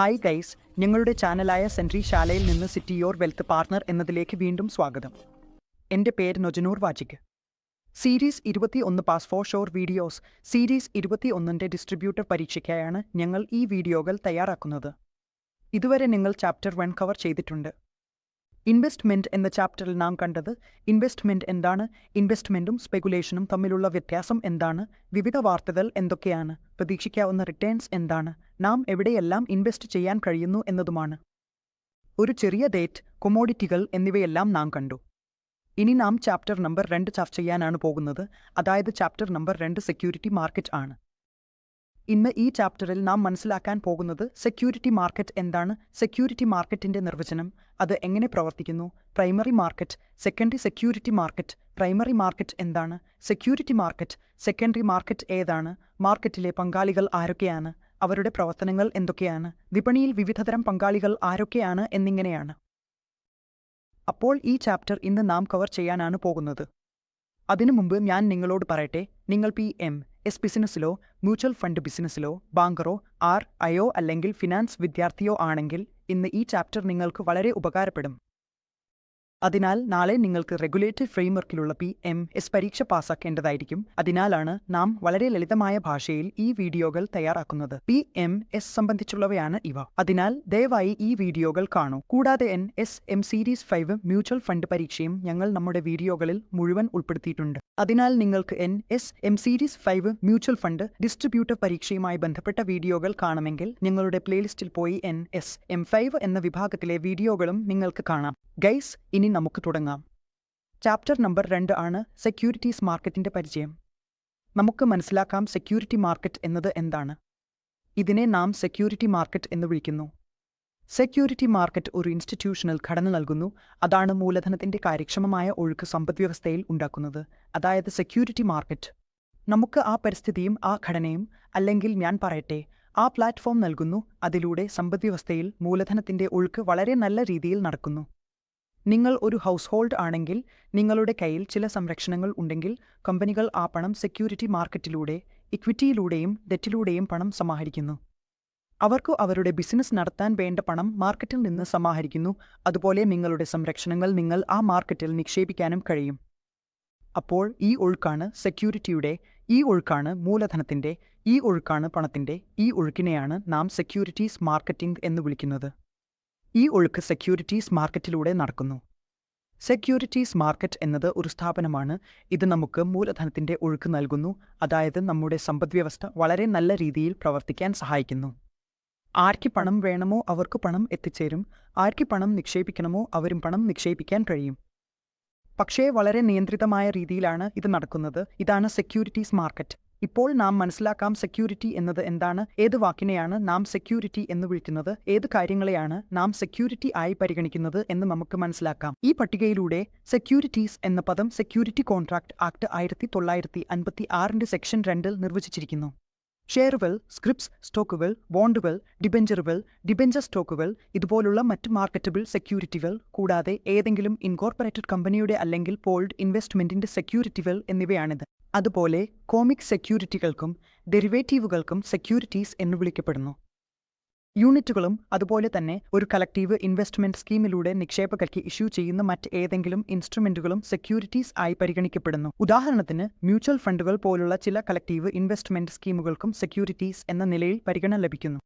Hi guys ഞങ്ങളുടെ ചാനലായ sentry ശാലയിൽ നിന്ന് city your wealth partner എന്നതിലേക്ക് വീണ്ടും സ്വാഗതം. എന്റെ പേര് നൊജനൂർ വാജിക്. സീരീസ് ഇരുപത്തി ഒന്ന് pass for sure videos series ഇരുപത്തി ഒന്നിന്റെ ഡിസ്ട്രിബ്യൂട്ടർ പരീക്ഷയ്ക്കായാണ് ഞങ്ങൾ ഈ വീഡിയോകൾ തയ്യാറാക്കുന്നത്. ഇതുവരെ നിങ്ങൾ ചാപ്റ്റർ വൺ കവർ ചെയ്തിട്ടുണ്ട്. ഇൻവെസ്റ്റ്മെന്റ് എന്ന ചാപ്റ്ററിൽ നാം കണ്ടത് ഇൻവെസ്റ്റ്മെന്റ് എന്താണ് ഇൻവെസ്റ്റ്മെന്റും സ്പെക്കുലേഷനും തമ്മിലുള്ള വ്യത്യാസം എന്താണ് വിവിധ വാർത്തകൾ എന്തൊക്കെയാണ് പ്രതീക്ഷിക്കാവുന്ന റിട്ടേൺസ് എന്താണ് നാം എവിടെയെല്ലാം ഇൻവെസ്റ്റ് ചെയ്യാൻ കഴിയുന്നു എന്നതുമാണ്. ഒരു ചെറിയ ഡേറ്റ് കൊമോഡിറ്റികൾ എന്നിവയെല്ലാം നാം കണ്ടു. ഇനി നാം ചാപ്റ്റർ നമ്പർ രണ്ട് ചർച്ച ചെയ്യാനാണ് പോകുന്നത്. അതായത് ചാപ്റ്റർ നമ്പർ രണ്ട് സെക്യൂരിറ്റി മാർക്കറ്റ് ആണ്. ഇന്ന് ഈ ചാപ്റ്ററിൽ നാം മനസ്സിലാക്കാൻ പോകുന്നത് സെക്യൂരിറ്റി മാർക്കറ്റ് എന്താണ്? സെക്യൂരിറ്റി മാർക്കറ്റിന്റെ നിർവചനം. അത് എങ്ങനെ പ്രവർത്തിക്കുന്നു? Primary market secondary security market primary market എന്താണ്? സെക്യൂരിറ്റി മാർക്കറ്റ് സെക്കൻഡറി മാർക്കറ്റ് ഏതാണ്? മാർക്കറ്റിലെ പങ്കാളികൾ ആരൊക്കെയാണ്? അവരുടെ പ്രവർത്തനങ്ങൾ എന്തൊക്കെയാണ്? വിപണിയിൽ വിവിധതരം പങ്കാളികൾ ആരൊക്കെയാണ് എന്നിങ്ങനെയാണ്. അപ്പോൾ ഈ ചാപ്റ്റർ ഇന്ന് നാം കവർ ചെയ്യാനാണ് പോകുന്നത്. അതിനു മുമ്പ് ഞാൻ നിങ്ങളോട് പറയട്ടെ നിങ്ങൾ പി എം എസ് ബിസിനസ്സിലോ മ്യൂച്വൽ ഫണ്ട് ബിസിനസ്സിലോ ബാങ്കറോ ആർ അയോ അല്ലെങ്കിൽ ഫിനാൻസ് വിദ്യാർത്ഥിയോ ആണെങ്കിൽ ഇന്ന് ഈ ചാപ്റ്റർ നിങ്ങൾക്ക് വളരെ ഉപകാരപ്പെടും. അതിനാൽ നാളെ നിങ്ങൾക്ക് റെഗുലേറ്ററി ഫ്രെയിംവർക്കിലുള്ള പി എം എസ് പരീക്ഷ പാസ്സാക്കേണ്ടതായിരിക്കും. അതിനാലാണ് നാം വളരെ ലളിതമായ ഭാഷയിൽ ഈ വീഡിയോകൾ തയ്യാറാക്കുന്നത്. പി എം എസ് സംബന്ധിച്ചുള്ളവയാണ് ഇവ. അതിനാൽ ദയവായി ഈ വീഡിയോകൾ കാണൂ. കൂടാതെ N S M series five mutual fund പരീക്ഷയും ഞങ്ങൾ നമ്മുടെ വീഡിയോകളിൽ മുഴുവൻ ഉൾപ്പെടുത്തിയിട്ടുണ്ട്. അതിനാൽ നിങ്ങൾക്ക് N S M series five mutual fund distributor പരീക്ഷയുമായി ബന്ധപ്പെട്ട വീഡിയോകൾ കാണുമെങ്കിൽ നിങ്ങളുടെ പ്ലേലിസ്റ്റിൽ പോയി എൻ എസ് എം ഫൈവ് എന്ന വിഭാഗത്തിലെ വീഡിയോകളും നിങ്ങൾക്ക് കാണാം. ഗൈസ് ഇനി നമുക്ക് തുടങ്ങാം. ചാപ്റ്റർ നമ്പർ രണ്ട് ആണ് സെക്യൂരിറ്റീസ് മാർക്കറ്റിന്റെ പരിചയം. നമുക്ക് മനസ്സിലാക്കാം സെക്യൂരിറ്റി മാർക്കറ്റ് എന്നത് എന്താണ്. ഇതിനെ നാം സെക്യൂരിറ്റി മാർക്കറ്റ് എന്ന് വിളിക്കുന്നു. സെക്യൂരിറ്റി മാർക്കറ്റ് ഒരു ഇൻസ്റ്റിറ്റ്യൂഷണൽ ഘടന നൽകുന്നു. അതാണ് മൂലധനത്തിന്റെ കാര്യക്ഷമമായ ഒഴുക്ക് സമ്പദ്വ്യവസ്ഥയിൽ ഉണ്ടാക്കുന്നത്. അതായത് സെക്യൂരിറ്റി മാർക്കറ്റ് നമുക്ക് ആ പരിസ്ഥിതിയും ആ ഘടനയും അല്ലെങ്കിൽ ഞാൻ പറയട്ടെ ആ പ്ലാറ്റ്ഫോം നൽകുന്നു. അതിലൂടെ സമ്പദ്വ്യവസ്ഥയിൽ മൂലധനത്തിന്റെ ഒഴുക്ക് വളരെ നല്ല രീതിയിൽ നടക്കുന്നു. നിങ്ങൾ ഒരു ഹൗസ് ഹോൾഡ് ആണെങ്കിൽ നിങ്ങളുടെ കയ്യിൽ ചില സംരക്ഷണങ്ങൾ ഉണ്ടെങ്കിൽ കമ്പനികൾ ആ പണം സെക്യൂരിറ്റി മാർക്കറ്റിലൂടെ ഇക്വിറ്റിയിലൂടെയും ഡെറ്റിലൂടെയും പണം സമാഹരിക്കുന്നു. അവർക്ക് അവരുടെ ബിസിനസ് നടത്താൻ വേണ്ട പണം മാർക്കറ്റിൽ നിന്ന് സമാഹരിക്കുന്നു. അതുപോലെ നിങ്ങളുടെ സംരക്ഷണങ്ങൾ നിങ്ങൾ ആ മാർക്കറ്റിൽ നിക്ഷേപിക്കാനും കഴിയും. അപ്പോൾ ഈ ഒഴുക്കാണ് സെക്യൂരിറ്റിയുടെ ഈ ഒഴുക്കാണ് മൂലധനത്തിന്റെ ഈ ഒഴുക്കാണ് പണത്തിന്റെ ഈ ഒഴുക്കിനെയാണ് നാം സെക്യൂരിറ്റീസ് മാർക്കറ്റിംഗ് എന്ന് വിളിക്കുന്നത്. ഈ ഒഴുക്ക് സെക്യൂരിറ്റീസ് മാർക്കറ്റിലൂടെ നടക്കുന്നു. സെക്യൂരിറ്റീസ് മാർക്കറ്റ് എന്നത് ഒരു സ്ഥാപനമാണ്. ഇത് നമുക്ക് മൂലധനത്തിന്റെ ഒഴുക്ക് നൽകുന്നു. അതായത് നമ്മുടെ സമ്പദ്വ്യവസ്ഥ വളരെ നല്ല രീതിയിൽ പ്രവർത്തിക്കാൻ സഹായിക്കുന്നു. ആർക്ക് പണം വേണമോ അവർക്ക് പണം എത്തിച്ചേരും. ആർക്ക് പണം നിക്ഷേപിക്കണമോ അവരും പണം നിക്ഷേപിക്കാൻ കഴിയും. പക്ഷേ വളരെ നിയന്ത്രിതമായ രീതിയിലാണ് ഇത് നടക്കുന്നത്. ഇതാണ് സെക്യൂരിറ്റീസ് മാർക്കറ്റ് ഇപ്പോൾ നാം മനസ്സിലാക്കാം സെക്യൂരിറ്റി എന്നത് എന്താണ് ഏത് വാക്കിനെയാണ് നാം സെക്യൂരിറ്റി എന്ന് വിളിക്കുന്നത് ഏത് കാര്യങ്ങളെയാണ് നാം സെക്യൂരിറ്റി ആയി പരിഗണിക്കുന്നത് എന്ന് നമുക്ക് മനസ്സിലാക്കാം. ഈ പട്ടികയിലൂടെ സെക്യൂരിറ്റീസ് എന്ന പദം സെക്യൂരിറ്റി കോൺട്രാക്ട് ആക്ട് ആയിരത്തി തൊള്ളായിരത്തി അൻപത്തി ആറിന്റെ സെക്ഷൻ രണ്ടിൽ നിർവചിച്ചിരിക്കുന്നു. ഷെയറുകൾ സ്ക്രിപ്സ് സ്റ്റോക്കുകൾ ബോണ്ടുകൾ ഡിബെഞ്ചറുകൾ ഡിബെഞ്ചർ സ്റ്റോക്കുകൾ ഇതുപോലുള്ള മറ്റ് മാർക്കറ്റബിൾ സെക്യൂരിറ്റികൾ കൂടാതെ ഏതെങ്കിലും ഇൻകോർപ്പറേറ്റഡ് കമ്പനിയുടെ അല്ലെങ്കിൽ പോൾഡ് ഇൻവെസ്റ്റ്മെന്റിന്റെ സെക്യൂരിറ്റികൾ എന്നിവയാണിത്. അതുപോലെ കോമിക് സെക്യൂരിറ്റികൾക്കും ഡെറിവേറ്റീവുകൾക്കും സെക്യൂരിറ്റീസ് എന്ന് വിളിക്കപ്പെടുന്നു. യൂണിറ്റുകളും അതുപോലെ തന്നെ ഒരു കളക്റ്റീവ് ഇൻവെസ്റ്റ്മെന്റ് സ്കീമിലൂടെ നിക്ഷേപകർക്ക് ഇഷ്യൂ ചെയ്യുന്ന മറ്റ് ഏതെങ്കിലും ഇൻസ്ട്രുമെന്റുകളും സെക്യൂരിറ്റീസ് ആയി പരിഗണിക്കപ്പെടുന്നു. ഉദാഹരണത്തിന് മ്യൂച്വൽ ഫണ്ടുകൾ പോലുള്ള ചില കളക്റ്റീവ് ഇൻവെസ്റ്റ്മെന്റ് സ്കീമുകൾക്കും സെക്യൂരിറ്റീസ് എന്ന നിലയിൽ പരിഗണന ലഭിക്കുന്നു.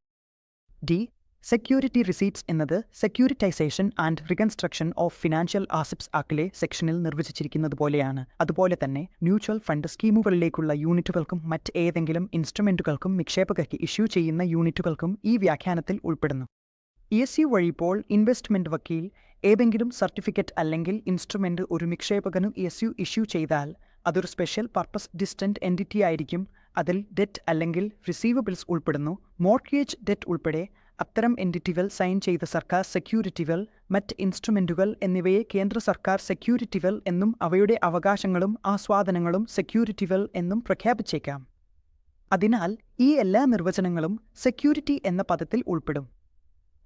ഡി. സെക്യൂരിറ്റി റിസീറ്റ്സ് എന്നത് securitisation and reconstruction of financial assets ആക്ടിലെ സെക്ഷനിൽ നിർവചിച്ചിരിക്കുന്നത് പോലെയാണ്. അതുപോലെ തന്നെ മ്യൂച്വൽ ഫണ്ട് സ്കീമുകളിലേക്കുള്ള യൂണിറ്റുകൾക്കും മറ്റ് ഏതെങ്കിലും ഇൻസ്ട്രുമെന്റുകൾക്കും നിക്ഷേപകർക്ക് ഇഷ്യൂ ചെയ്യുന്ന യൂണിറ്റുകൾക്കും ഈ വ്യാഖ്യാനത്തിൽ ഉൾപ്പെടുന്നു. ഇ എസ് യു വഴി ഇപ്പോൾ ഇൻവെസ്റ്റ്മെന്റ് വക്കീൽ ഏതെങ്കിലും സർട്ടിഫിക്കറ്റ് അല്ലെങ്കിൽ ഇൻസ്ട്രുമെന്റ് ഒരു നിക്ഷേപകനു ഇ എസ് യു ഇഷ്യൂ ചെയ്താൽ അതൊരു സ്പെഷ്യൽ പർപ്പസ് ഡിസ്റ്റന്റ് എന്റിറ്റി ആയിരിക്കും. അതിൽ ഡെറ്റ് അല്ലെങ്കിൽ റിസീവബിൾസ് ഉൾപ്പെടുന്നു. മോർട്ട്ഗേജ് ഡെറ്റ് ഉൾപ്പെടെ അത്തരം എന്റിറ്റികൾ സൈൻ ചെയ്ത സർക്കാർ സെക്യൂരിറ്റികൾ മറ്റ് ഇൻസ്ട്രുമെന്റുകൾ എന്നിവയെ കേന്ദ്ര സർക്കാർ സെക്യൂരിറ്റികൾ എന്നും അവയുടെ അവകാശങ്ങളും ആസ്വാദനങ്ങളും സെക്യൂരിറ്റികൾ എന്നും പ്രഖ്യാപിച്ചേക്കാം. അതിനാൽ ഈ എല്ലാ നിർവചനങ്ങളും സെക്യൂരിറ്റി എന്ന പദത്തിൽ ഉൾപ്പെടും.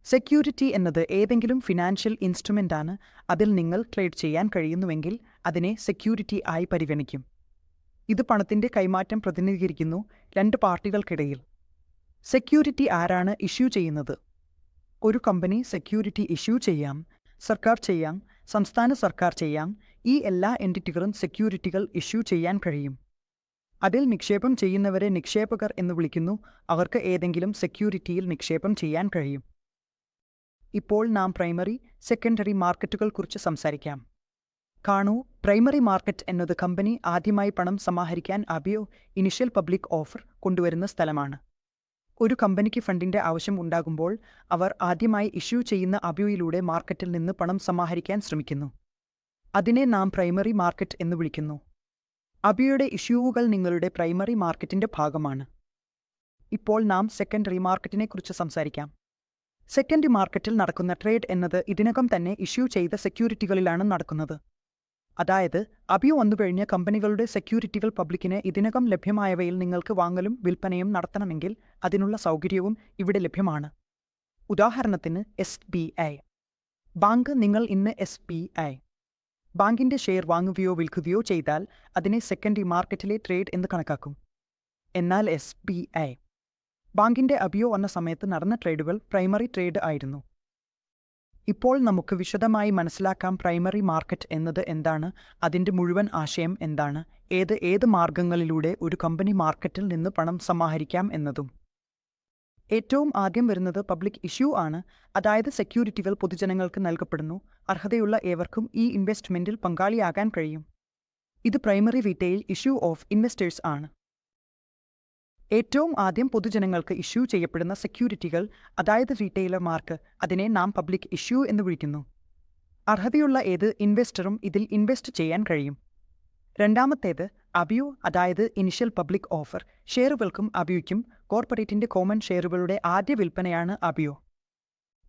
സെക്യൂരിറ്റി എന്നത് ഏതെങ്കിലും ഫിനാൻഷ്യൽ ഇൻസ്ട്രുമെന്റാണ് അതിൽ നിങ്ങൾ ട്രേഡ് ചെയ്യാൻ കഴിയുന്നുവെങ്കിൽ അതിനെ സെക്യൂരിറ്റി ആയി പരിഗണിക്കും. ഇത് പണത്തിന്റെ കൈമാറ്റം പ്രതിനിധീകരിക്കുന്നു രണ്ട് പാർട്ടികൾക്കിടയിൽ. സെക്യൂരിറ്റി ആരാണ് ഇഷ്യൂ ചെയ്യുന്നത്? ഒരു കമ്പനി സെക്യൂരിറ്റി ഇഷ്യൂ ചെയ്യാം സർക്കാർ ചെയ്യാം സംസ്ഥാന സർക്കാർ ചെയ്യാം ഈ എല്ലാ എന്റിറ്റികളും സെക്യൂരിറ്റികൾ ഇഷ്യൂ ചെയ്യാൻ കഴിയും. അതിൽ നിക്ഷേപം ചെയ്യുന്നവരെ നിക്ഷേപകർ എന്ന് വിളിക്കുന്നു അവർക്ക് ഏതെങ്കിലും സെക്യൂരിറ്റിയിൽ നിക്ഷേപം ചെയ്യാൻ കഴിയും. ഇപ്പോൾ നാം പ്രൈമറി സെക്കൻഡറി മാർക്കറ്റുകൾ കുറിച്ച് സംസാരിക്കാം. കാണൂ പ്രൈമറി മാർക്കറ്റ് എന്നത് കമ്പനി ആദ്യമായി പണം സമാഹരിക്കാൻ അബിയോ ഇനിഷ്യൽ പബ്ലിക് ഓഫർ കൊണ്ടുവരുന്ന സ്ഥലമാണ്. ഒരു കമ്പനിക്ക് ഫണ്ടിന്റെ ആവശ്യം ഉണ്ടാകുമ്പോൾ അവർ ആദ്യമായി ഇഷ്യൂ ചെയ്യുന്ന അബ്യൂയിലൂടെ മാർക്കറ്റിൽ നിന്ന് പണം സമാഹരിക്കാൻ ശ്രമിക്കുന്നു. അതിനെ നാം പ്രൈമറി മാർക്കറ്റ് എന്ന് വിളിക്കുന്നു. അബിയുടെ ഇഷ്യൂവുകൾ നിങ്ങളുടെ പ്രൈമറി മാർക്കറ്റിന്റെ ഭാഗമാണ്. ഇപ്പോൾ നാം സെക്കൻഡറി മാർക്കറ്റിനെക്കുറിച്ച് സംസാരിക്കാം. സെക്കൻഡറി മാർക്കറ്റിൽ നടക്കുന്ന ട്രേഡ് എന്നത് ഇതിനകം തന്നെ ഇഷ്യൂ ചെയ്ത സെക്യൂരിറ്റികളിലാണ് നടക്കുന്നത്. അതായത് അബിയു വന്നു കഴിഞ്ഞ കമ്പനികളുടെ സെക്യൂരിറ്റികൾ പബ്ലിക്കിന് ഇതിനകം ലഭ്യമായവയിൽ നിങ്ങൾക്ക് വാങ്ങലും വിൽപ്പനയും നടത്തണമെങ്കിൽ അതിനുള്ള സൗകര്യവും ഇവിടെ ലഭ്യമാണ്. ഉദാഹരണത്തിന് എസ് ബി ഐ. ബാങ്ക് നിങ്ങൾ ഇന്ന് എസ് ബി ഐ. ബാങ്കിന്റെ ഷെയർ വാങ്ങുകയോ വിൽക്കുകയോ ചെയ്താൽ അതിനെ സെക്കൻഡറി മാർക്കറ്റിലെ ട്രേഡ് എന്ന് കണക്കാക്കും. എന്നാൽ എസ് ബി ഐ. ബാങ്കിന്റെ അബിയോ വന്ന സമയത്ത് നടന്ന ട്രേഡുകൾ പ്രൈമറി ട്രേഡ് ആയിരുന്നു. ഇപ്പോൾ നമുക്ക് വിശദമായി മനസ്സിലാക്കാം പ്രൈമറി മാർക്കറ്റ് എന്നത് എന്താണ് അതിന്റെ മുഴുവൻ ആശയം എന്താണ് ഏത് ഏത് മാർഗങ്ങളിലൂടെ ഒരു കമ്പനി മാർക്കറ്റിൽ നിന്ന് പണം സമാഹരിക്കാം എന്നതും. ഏറ്റവും ആദ്യം വരുന്നത് പബ്ലിക് ഇഷ്യൂ ആണ് അതായത് സെക്യൂരിറ്റികൾ പൊതുജനങ്ങൾക്ക് നൽകപ്പെടുന്നു അർഹതയുള്ള ഏവർക്കും ഈ ഇൻവെസ്റ്റ്മെന്റിൽ പങ്കാളിയാകാൻ കഴിയും. ഇത് primary retail issue of investors ആണ്. ഏറ്റവും ആദ്യം പൊതുജനങ്ങൾക്ക് ഇഷ്യൂ ചെയ്യപ്പെടുന്ന സെക്യൂരിറ്റികൾ അതായത് റീറ്റെയിലർമാർക്ക് അതിനെ നാം പബ്ലിക് ഇഷ്യൂ എന്ന് വിളിക്കുന്നു. അർഹതയുള്ള ഏത് ഇൻവെസ്റ്ററും ഇതിൽ ഇൻവെസ്റ്റ് ചെയ്യാൻ കഴിയും. രണ്ടാമത്തേത് അബിയു അതായത് ഇനിഷ്യൽ പബ്ലിക് ഓഫർ. ഷെയറുകൾക്കും അബിയുക്കും കോർപ്പറേറ്റിന്റെ കോമൺ ഷെയറുകളുടെ ആദ്യ വിൽപ്പനയാണ് അബ്യൂ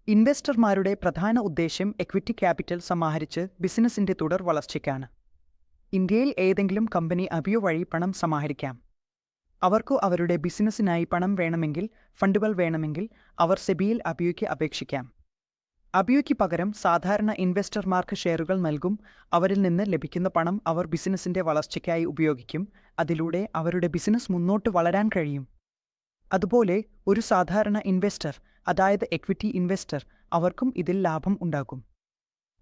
ഇൻവെസ്റ്റർമാരുടെ പ്രധാന ഉദ്ദേശ്യം എക്വിറ്റി ക്യാപിറ്റൽ സമാഹരിച്ച് ബിസിനസിന്റെ തുടർ വളർച്ചയ്ക്കാണ്. ഇന്ത്യയിൽ ഏതെങ്കിലും കമ്പനി അബിയോ വഴി പണം സമാഹരിക്കാം. അവർക്കു അവരുടെ ബിസിനസ്സിനായി പണം വേണമെങ്കിൽ ഫണ്ടുകൾ വേണമെങ്കിൽ അവർ സെബിയിൽ അബിയോയ്ക്ക് അപേക്ഷിക്കാം. അബിയോയ്ക്ക് പകരം സാധാരണ ഇൻവെസ്റ്റർമാർക്ക് ഷെയറുകൾ നൽകും അവരിൽ നിന്ന് ലഭിക്കുന്ന പണം അവർ ബിസിനസിന്റെ വളർച്ചയ്ക്കായി ഉപയോഗിക്കും അതിലൂടെ അവരുടെ ബിസിനസ് മുന്നോട്ട് വളരാൻ കഴിയും. അതുപോലെ ഒരു സാധാരണ ഇൻവെസ്റ്റർ അതായത് എക്വിറ്റി ഇൻവെസ്റ്റർ അവർക്കും ഇതിൽ ലാഭം ഉണ്ടാകും.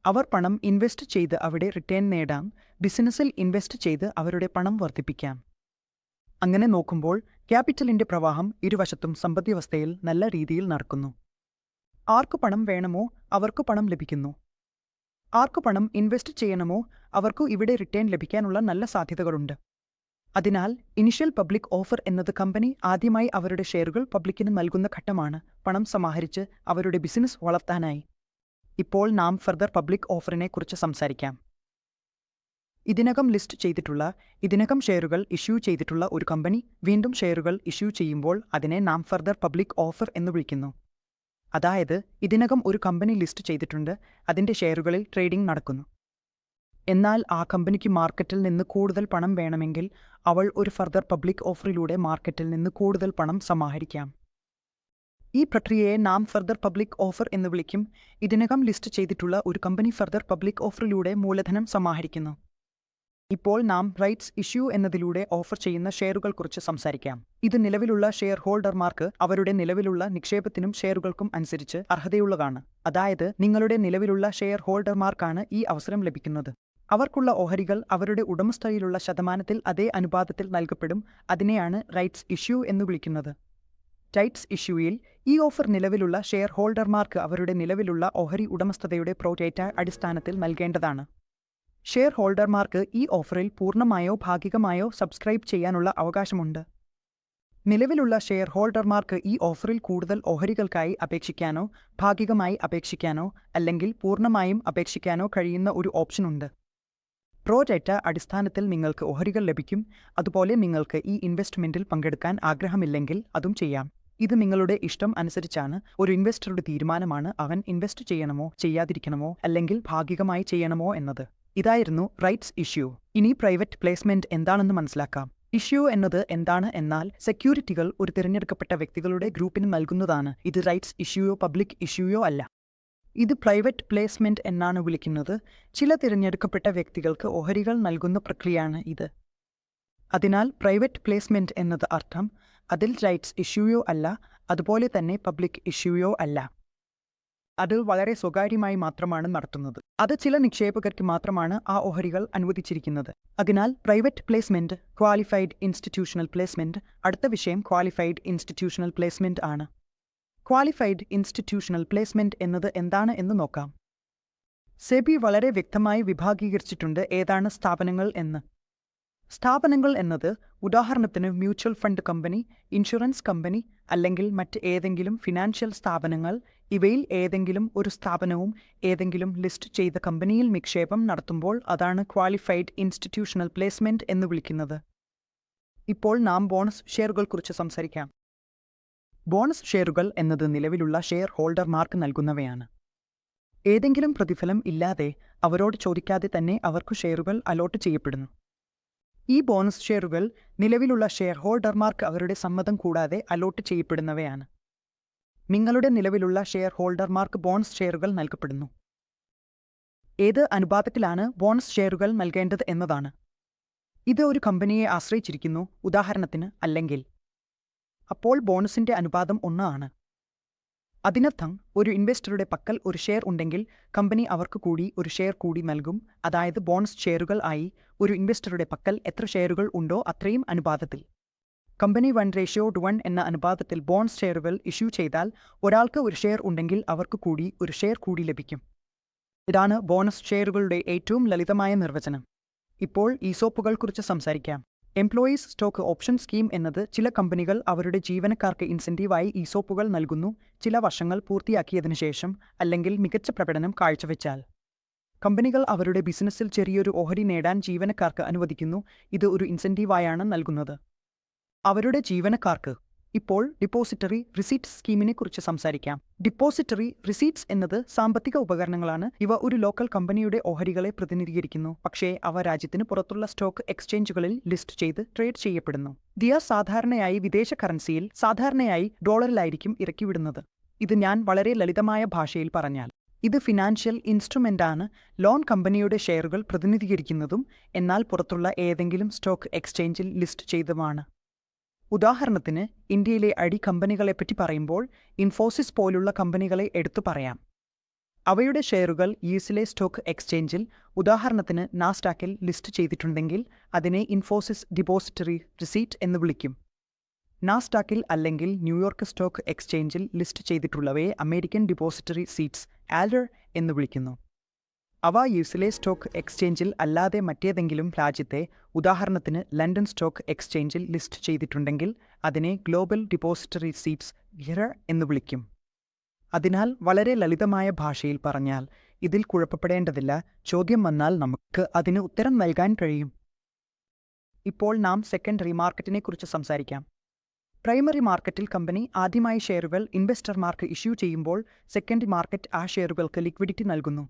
അവർ പണം ഇൻവെസ്റ്റ് ചെയ്ത് അവിടെ റിട്ടേൺ നേടാം ബിസിനസ്സിൽ ഇൻവെസ്റ്റ് ചെയ്ത് അവരുടെ പണം വർദ്ധിപ്പിക്കാം. അങ്ങനെ നോക്കുമ്പോൾ ക്യാപിറ്റലിന്റെ പ്രവാഹം ഇരുവശത്തും സമ്പദ്വ്യവസ്ഥയിൽ നല്ല രീതിയിൽ നടക്കുന്നു. ആർക്കു പണം വേണമോ അവർക്കു പണം ലഭിക്കുന്നു. ആർക്കു പണം ഇൻവെസ്റ്റ് ചെയ്യണമോ അവർക്കു ഇവിടെ റിട്ടേൺ ലഭിക്കാനുള്ള നല്ല സാധ്യതകളുണ്ട്. അതിനാൽ ഇനിഷ്യൽ പബ്ലിക് ഓഫർ എന്നത് കമ്പനി ആദ്യമായി അവരുടെ ഷെയറുകൾ പബ്ലിക്കിന് നൽകുന്ന ഘട്ടമാണ് പണം സമാഹരിച്ച് അവരുടെ ബിസിനസ് വളർത്താനായി. ഇപ്പോൾ നാം ഫർദർ പബ്ലിക് ഓഫറിനെക്കുറിച്ച് സംസാരിക്കാം. ഇതിനകം ലിസ്റ്റ് ചെയ്തിട്ടുള്ള ഇതിനകം ഷെയറുകൾ ഇഷ്യൂ ചെയ്തിട്ടുള്ള ഒരു കമ്പനി വീണ്ടും ഷെയറുകൾ ഇഷ്യൂ ചെയ്യുമ്പോൾ അതിനെ നാം ഫർദർ പബ്ലിക് ഓഫർ എന്ന് വിളിക്കുന്നു. അതായത് ഇതിനകം ഒരു കമ്പനി ലിസ്റ്റ് ചെയ്തിട്ടുണ്ട് അതിന്റെ ഷെയറുകളിൽ ട്രേഡിംഗ് നടക്കുന്നു. എന്നാൽ ആ കമ്പനിക്ക് മാർക്കറ്റിൽ നിന്ന് കൂടുതൽ പണം വേണമെങ്കിൽ അവൾ ഒരു ഫർദർ പബ്ലിക് ഓഫറിലൂടെ മാർക്കറ്റിൽ നിന്ന് കൂടുതൽ പണം സമാഹരിക്കാം. ഈ പ്രക്രിയയെ നാം ഫർദർ പബ്ലിക് ഓഫർ എന്ന് വിളിക്കും. ഇതിനകം ലിസ്റ്റ് ചെയ്തിട്ടുള്ള ഒരു കമ്പനി ഫർദർ പബ്ലിക് ഓഫറിലൂടെ മൂലധനം സമാഹരിക്കുന്നു. ഇപ്പോൾ നാം റൈറ്റ്സ് ഇഷ്യൂ എന്നതിലൂടെ ഓഫർ ചെയ്യുന്ന ഷെയറുകൾ കുറിച്ച് സംസാരിക്കാം. ഇത് നിലവിലുള്ള ഷെയർ ഹോൾഡർമാർക്ക് അവരുടെ നിലവിലുള്ള നിക്ഷേപത്തിനും ഷെയറുകൾക്കും അനുസരിച്ച് അർഹതയുള്ളതാണ്. അതായത് നിങ്ങളുടെ നിലവിലുള്ള ഷെയർ ഹോൾഡർമാർക്കാണ് ഈ അവസരം ലഭിക്കുന്നത്. അവർക്കുള്ള ഓഹരികൾ അവരുടെ ഉടമസ്ഥയിലുള്ള ശതമാനത്തിൽ അതേ അനുപാതത്തിൽ നൽകപ്പെടും. അതിനെയാണ് റൈറ്റ്സ് ഇഷ്യൂ എന്ന് വിളിക്കുന്നത്. റൈറ്റ്സ് ഇഷ്യൂയിൽ ഈ ഓഫർ നിലവിലുള്ള ഷെയർ ഹോൾഡർമാർക്ക് അവരുടെ നിലവിലുള്ള ഓഹരി ഉടമസ്ഥതയുടെ പ്രോറ്റേറ്റ അടിസ്ഥാനത്തിൽ നൽകേണ്ടതാണ്. ഷെയർ ഹോൾഡർമാർക്ക് ഈ ഓഫറിൽ പൂർണമായോ ഭാഗികമായോ സബ്സ്ക്രൈബ് ചെയ്യാനുള്ള അവകാശമുണ്ട്. നിലവിലുള്ള ഷെയർ ഹോൾഡർമാർക്ക് ഈ ഓഫറിൽ കൂടുതൽ ഓഹരികൾക്കായി അപേക്ഷിക്കാനോ ഭാഗികമായി അപേക്ഷിക്കാനോ അല്ലെങ്കിൽ പൂർണമായും അപേക്ഷിക്കാനോ കഴിയുന്ന ഒരു ഓപ്ഷനുണ്ട് പ്രോഡേറ്റ അടിസ്ഥാനത്തിൽ നിങ്ങൾക്ക് ഓഹരികൾ ലഭിക്കും. അതുപോലെ നിങ്ങൾക്ക് ഈ ഇൻവെസ്റ്റ്മെന്റിൽ പങ്കെടുക്കാൻ ആഗ്രഹമില്ലെങ്കിൽ അതും ചെയ്യാം. ഇത് നിങ്ങളുടെ ഇഷ്ടം അനുസരിച്ചാണ് ഒരു ഇൻവെസ്റ്ററുടെ തീരുമാനമാണ് അവൻ ഇൻവെസ്റ്റ് ചെയ്യണമോ ചെയ്യാതിരിക്കണമോ അല്ലെങ്കിൽ ഭാഗികമായി ചെയ്യണമോ എന്നത്. ഇതായിരുന്നു റൈറ്റ്സ് ഇഷ്യൂ. ഇനി പ്രൈവറ്റ് പ്ലേസ്മെന്റ് എന്താണെന്ന് മനസ്സിലാക്കാം. ഇഷ്യൂ എന്നത് എന്താണ് എന്നാൽ സെക്യൂരിറ്റികൾ ഒരു തിരഞ്ഞെടുക്കപ്പെട്ട വ്യക്തികളുടെ ഗ്രൂപ്പിന് നൽകുന്നതാണ്. ഇത് റൈറ്റ്സ് ഇഷ്യൂയോ പബ്ലിക് ഇഷ്യൂയോ അല്ല. ഇത് പ്രൈവറ്റ് പ്ലേസ്മെന്റ് എന്നാണ് വിളിക്കുന്നത്. ചില തിരഞ്ഞെടുക്കപ്പെട്ട വ്യക്തികൾക്ക് ഓഹരികൾ നൽകുന്ന പ്രക്രിയയാണ് ഇത്. അതിനാൽ പ്രൈവറ്റ് പ്ലേസ്മെന്റ് എന്നത് അർത്ഥം അതിൽ റൈറ്റ്സ് ഇഷ്യൂയോ അല്ല അതുപോലെ തന്നെ പബ്ലിക് ഇഷ്യൂയോ അല്ല. അത് വളരെ സ്വകാര്യമായി മാത്രമാണ് നടത്തുന്നത്. അത് ചില നിക്ഷേപകർക്ക് മാത്രമാണ് ആ ഓഹരികൾ അനുവദിച്ചിരിക്കുന്നത്. അതിനാൽ private placement qualified institutional placement അടുത്ത വിഷയം ക്വാളിഫൈഡ് ഇൻസ്റ്റിറ്റ്യൂഷണൽ പ്ലേസ്മെന്റ് ആണ്. ക്വാളിഫൈഡ് ഇൻസ്റ്റിറ്റ്യൂഷണൽ പ്ലേസ്മെന്റ് എന്നത് എന്താണ് എന്ന് നോക്കാം. സെബി വളരെ വ്യക്തമായി വിഭാഗീകരിച്ചിട്ടുണ്ട് ഏതാണ് സ്ഥാപനങ്ങൾ എന്ന്. സ്ഥാപനങ്ങൾ എന്നത് ഉദാഹരണത്തിന് mutual fund company insurance company അല്ലെങ്കിൽ മറ്റ് ഏതെങ്കിലും ഫിനാൻഷ്യൽ സ്ഥാപനങ്ങൾ ഇവയിൽ ഏതെങ്കിലും ഒരു സ്ഥാപനവും ഏതെങ്കിലും ലിസ്റ്റ് ചെയ്ത കമ്പനിയിൽ നിക്ഷേപം നടത്തുമ്പോൾ അതാണ് ക്വാളിഫൈഡ് ഇൻസ്റ്റിറ്റ്യൂഷണൽ പ്ലേസ്മെന്റ് എന്ന് വിളിക്കുന്നത്. ഇപ്പോൾ നാം ബോണസ് ഷെയറുകളെക്കുറിച്ച് സംസാരിക്കാം. ബോണസ് ഷെയറുകൾ എന്നത് നിലവിലുള്ള ഷെയർ ഹോൾഡർമാർക്ക് നൽകുന്നവയാണ്. ഏതെങ്കിലും പ്രതിഫലം ഇല്ലാതെ അവരോട് ചോദിക്കാതെ തന്നെ അവർക്ക് ഷെയറുകൾ അലോട്ട് ചെയ്യപ്പെടുന്നു. ഈ ബോണസ് ഷെയറുകൾ നിലവിലുള്ള ഷെയർ ഹോൾഡർമാർക്ക് അവരുടെ സമ്മതം കൂടാതെ അലോട്ട് ചെയ്യപ്പെടുന്നവയാണ്. നിങ്ങളുടെ നിലവിലുള്ള ഷെയർ ഹോൾഡർമാർക്ക് ബോണസ് ഷെയറുകൾ നൽകപ്പെടുന്നു. ഏത് അനുപാതത്തിലാണ് ബോണസ് ഷെയറുകൾ നൽകേണ്ടത് എന്നതാണ്. ഇത് ഒരു കമ്പനിയെ ആശ്രയിച്ചിരിക്കുന്നു ഉദാഹരണത്തിന് അല്ലെങ്കിൽ. അപ്പോൾ ബോണസിന്റെ അനുപാതം ഒന്ന് ആണ്. അതിനർത്ഥം ഒരു ഇൻവെസ്റ്ററുടെ പക്കൽ ഒരു ഷെയർ ഉണ്ടെങ്കിൽ കമ്പനി അവർക്ക് കൂടി ഒരു ഷെയർ കൂടി നൽകും. അതായത് ബോൺസ് ഷെയറുകൾ ആയി ഒരു ഇൻവെസ്റ്ററുടെ പക്കൽ എത്ര ഷെയറുകൾ ഉണ്ടോ അത്രയും അനുപാതത്തിൽ. Company one ratio two one എന്ന അനുപാതത്തിൽ ബോൺസ് ഷെയറുകൾ ഇഷ്യൂ ചെയ്താൽ ഒരാൾക്ക് ഒരു ഷെയർ ഉണ്ടെങ്കിൽ അവർക്ക് കൂടി ഒരു ഷെയർ കൂടി ലഭിക്കും. ഇതാണ് ബോണസ് ഷെയറുകളുടെ ഏറ്റവും ലളിതമായ നിർവചനം. ഇപ്പോൾ ഈസോപ്പുകളെക്കുറിച്ച് സംസാരിക്കാം. എംപ്ലോയീസ് സ്റ്റോക്ക് ഓപ്ഷൻ സ്കീം എന്നത് ചില കമ്പനികൾ അവരുടെ ജീവനക്കാർക്ക് ഇൻസെന്റീവായി ഈസോപ്പുകൾ നൽകുന്നു. ചില വർഷങ്ങൾ പൂർത്തിയാക്കിയതിനു ശേഷം അല്ലെങ്കിൽ മികച്ച പ്രകടനം കാഴ്ചവെച്ചാൽ. കമ്പനികൾ അവരുടെ ബിസിനസ്സിൽ ചെറിയൊരു ഓഹരി നേടാൻ ജീവനക്കാർക്ക് അനുവദിക്കുന്നു. ഇത് ഒരു ഇൻസെന്റീവായാണ് നൽകുന്നത്. അവരുടെ ജീവനക്കാർക്ക് ഇപ്പോൾ ഡിപ്പോസിറ്ററി റിസീറ്റ് സ്കീമിനെ കുറിച്ച് സംസാരിക്കാം. ഡിപ്പോസിറ്ററി റിസീറ്റ്സ് എന്നത് സാമ്പത്തിക ഉപകരണങ്ങളാണ്. ഇവ ഒരു ലോക്കൽ കമ്പനിയുടെ ഓഹരികളെ പ്രതിനിധീകരിക്കുന്നു. പക്ഷേ അവ രാജ്യത്തിന് പുറത്തുള്ള സ്റ്റോക്ക് എക്സ്ചേഞ്ചുകളിൽ ലിസ്റ്റ് ചെയ്ത് ട്രേഡ് ചെയ്യപ്പെടുന്നു. ദിയ സാധാരണയായി വിദേശ കറൻസിയിൽ സാധാരണയായി ഡോളറിലായിരിക്കും ഇറക്കിവിടുന്നത്. ഇത് ഞാൻ വളരെ ലളിതമായ ഭാഷയിൽ പറഞ്ഞാൽ ഇത് ഫിനാൻഷ്യൽ ഇൻസ്ട്രുമെന്റാണ് ലോൺ കമ്പനിയുടെ ഷെയറുകൾ പ്രതിനിധീകരിക്കുന്നതും എന്നാൽ പുറത്തുള്ള ഏതെങ്കിലും സ്റ്റോക്ക് എക്സ്ചേഞ്ചിൽ ലിസ്റ്റ് ചെയ്തതുമാണ്. ഉദാഹരണത്തിന് ഇന്ത്യയിലെ അടി കമ്പനികളെപ്പറ്റി പറയുമ്പോൾ ഇൻഫോസിസ് പോലുള്ള കമ്പനികളെ എടുത്തു പറയാം. അവയുടെ ഷെയറുകൾ യുഎസിലെ സ്റ്റോക്ക് എക്സ്ചേഞ്ചിൽ ഉദാഹരണത്തിന് നാസ്റ്റാക്കിൽ ലിസ്റ്റ് ചെയ്തിട്ടുണ്ടെങ്കിൽ അതിനെ ഇൻഫോസിസ് ഡിപ്പോസിറ്ററി റിസീറ്റ് എന്ന് വിളിക്കും. നാസ്റ്റാക്കിൽ അല്ലെങ്കിൽ ന്യൂയോർക്ക് സ്റ്റോക്ക് എക്സ്ചേഞ്ചിൽ ലിസ്റ്റ് ചെയ്തിട്ടുള്ളവയെ അമേരിക്കൻ ഡിപ്പോസിറ്ററി സീറ്റ്സ് ആൽഡർ എന്ന് വിളിക്കുന്നു. അവ യൂസിലെ സ്റ്റോക്ക് എക്സ്ചേഞ്ചിൽ അല്ലാതെ മറ്റേതെങ്കിലും രാജ്യത്തെ ഉദാഹരണത്തിന് ലണ്ടൻ സ്റ്റോക്ക് എക്സ്ചേഞ്ചിൽ ലിസ്റ്റ് ചെയ്തിട്ടുണ്ടെങ്കിൽ അതിനെ ഗ്ലോബൽ ഡിപ്പോസിറ്ററി സീറ്റ്സ് ഗിറ എന്ന് വിളിക്കും. അതിനാൽ വളരെ ലളിതമായ ഭാഷയിൽ പറഞ്ഞാൽ ഇതിൽ കുഴപ്പപ്പെടേണ്ടതില്ല. ചോദ്യം വന്നാൽ നമുക്ക് അതിന് ഉത്തരം നൽകാൻ കഴിയും. ഇപ്പോൾ നാം സെക്കൻഡറി മാർക്കറ്റിനെക്കുറിച്ച് സംസാരിക്കാം. പ്രൈമറി മാർക്കറ്റിൽ കമ്പനി ആദ്യമായി ഷെയറുകൾ ഇൻവെസ്റ്റർമാർക്ക് ഇഷ്യൂ ചെയ്യുമ്പോൾ സെക്കൻഡറി മാർക്കറ്റ് ആ ഷെയറുകൾക്ക് ലിക്വിഡിറ്റി നൽകുന്നു.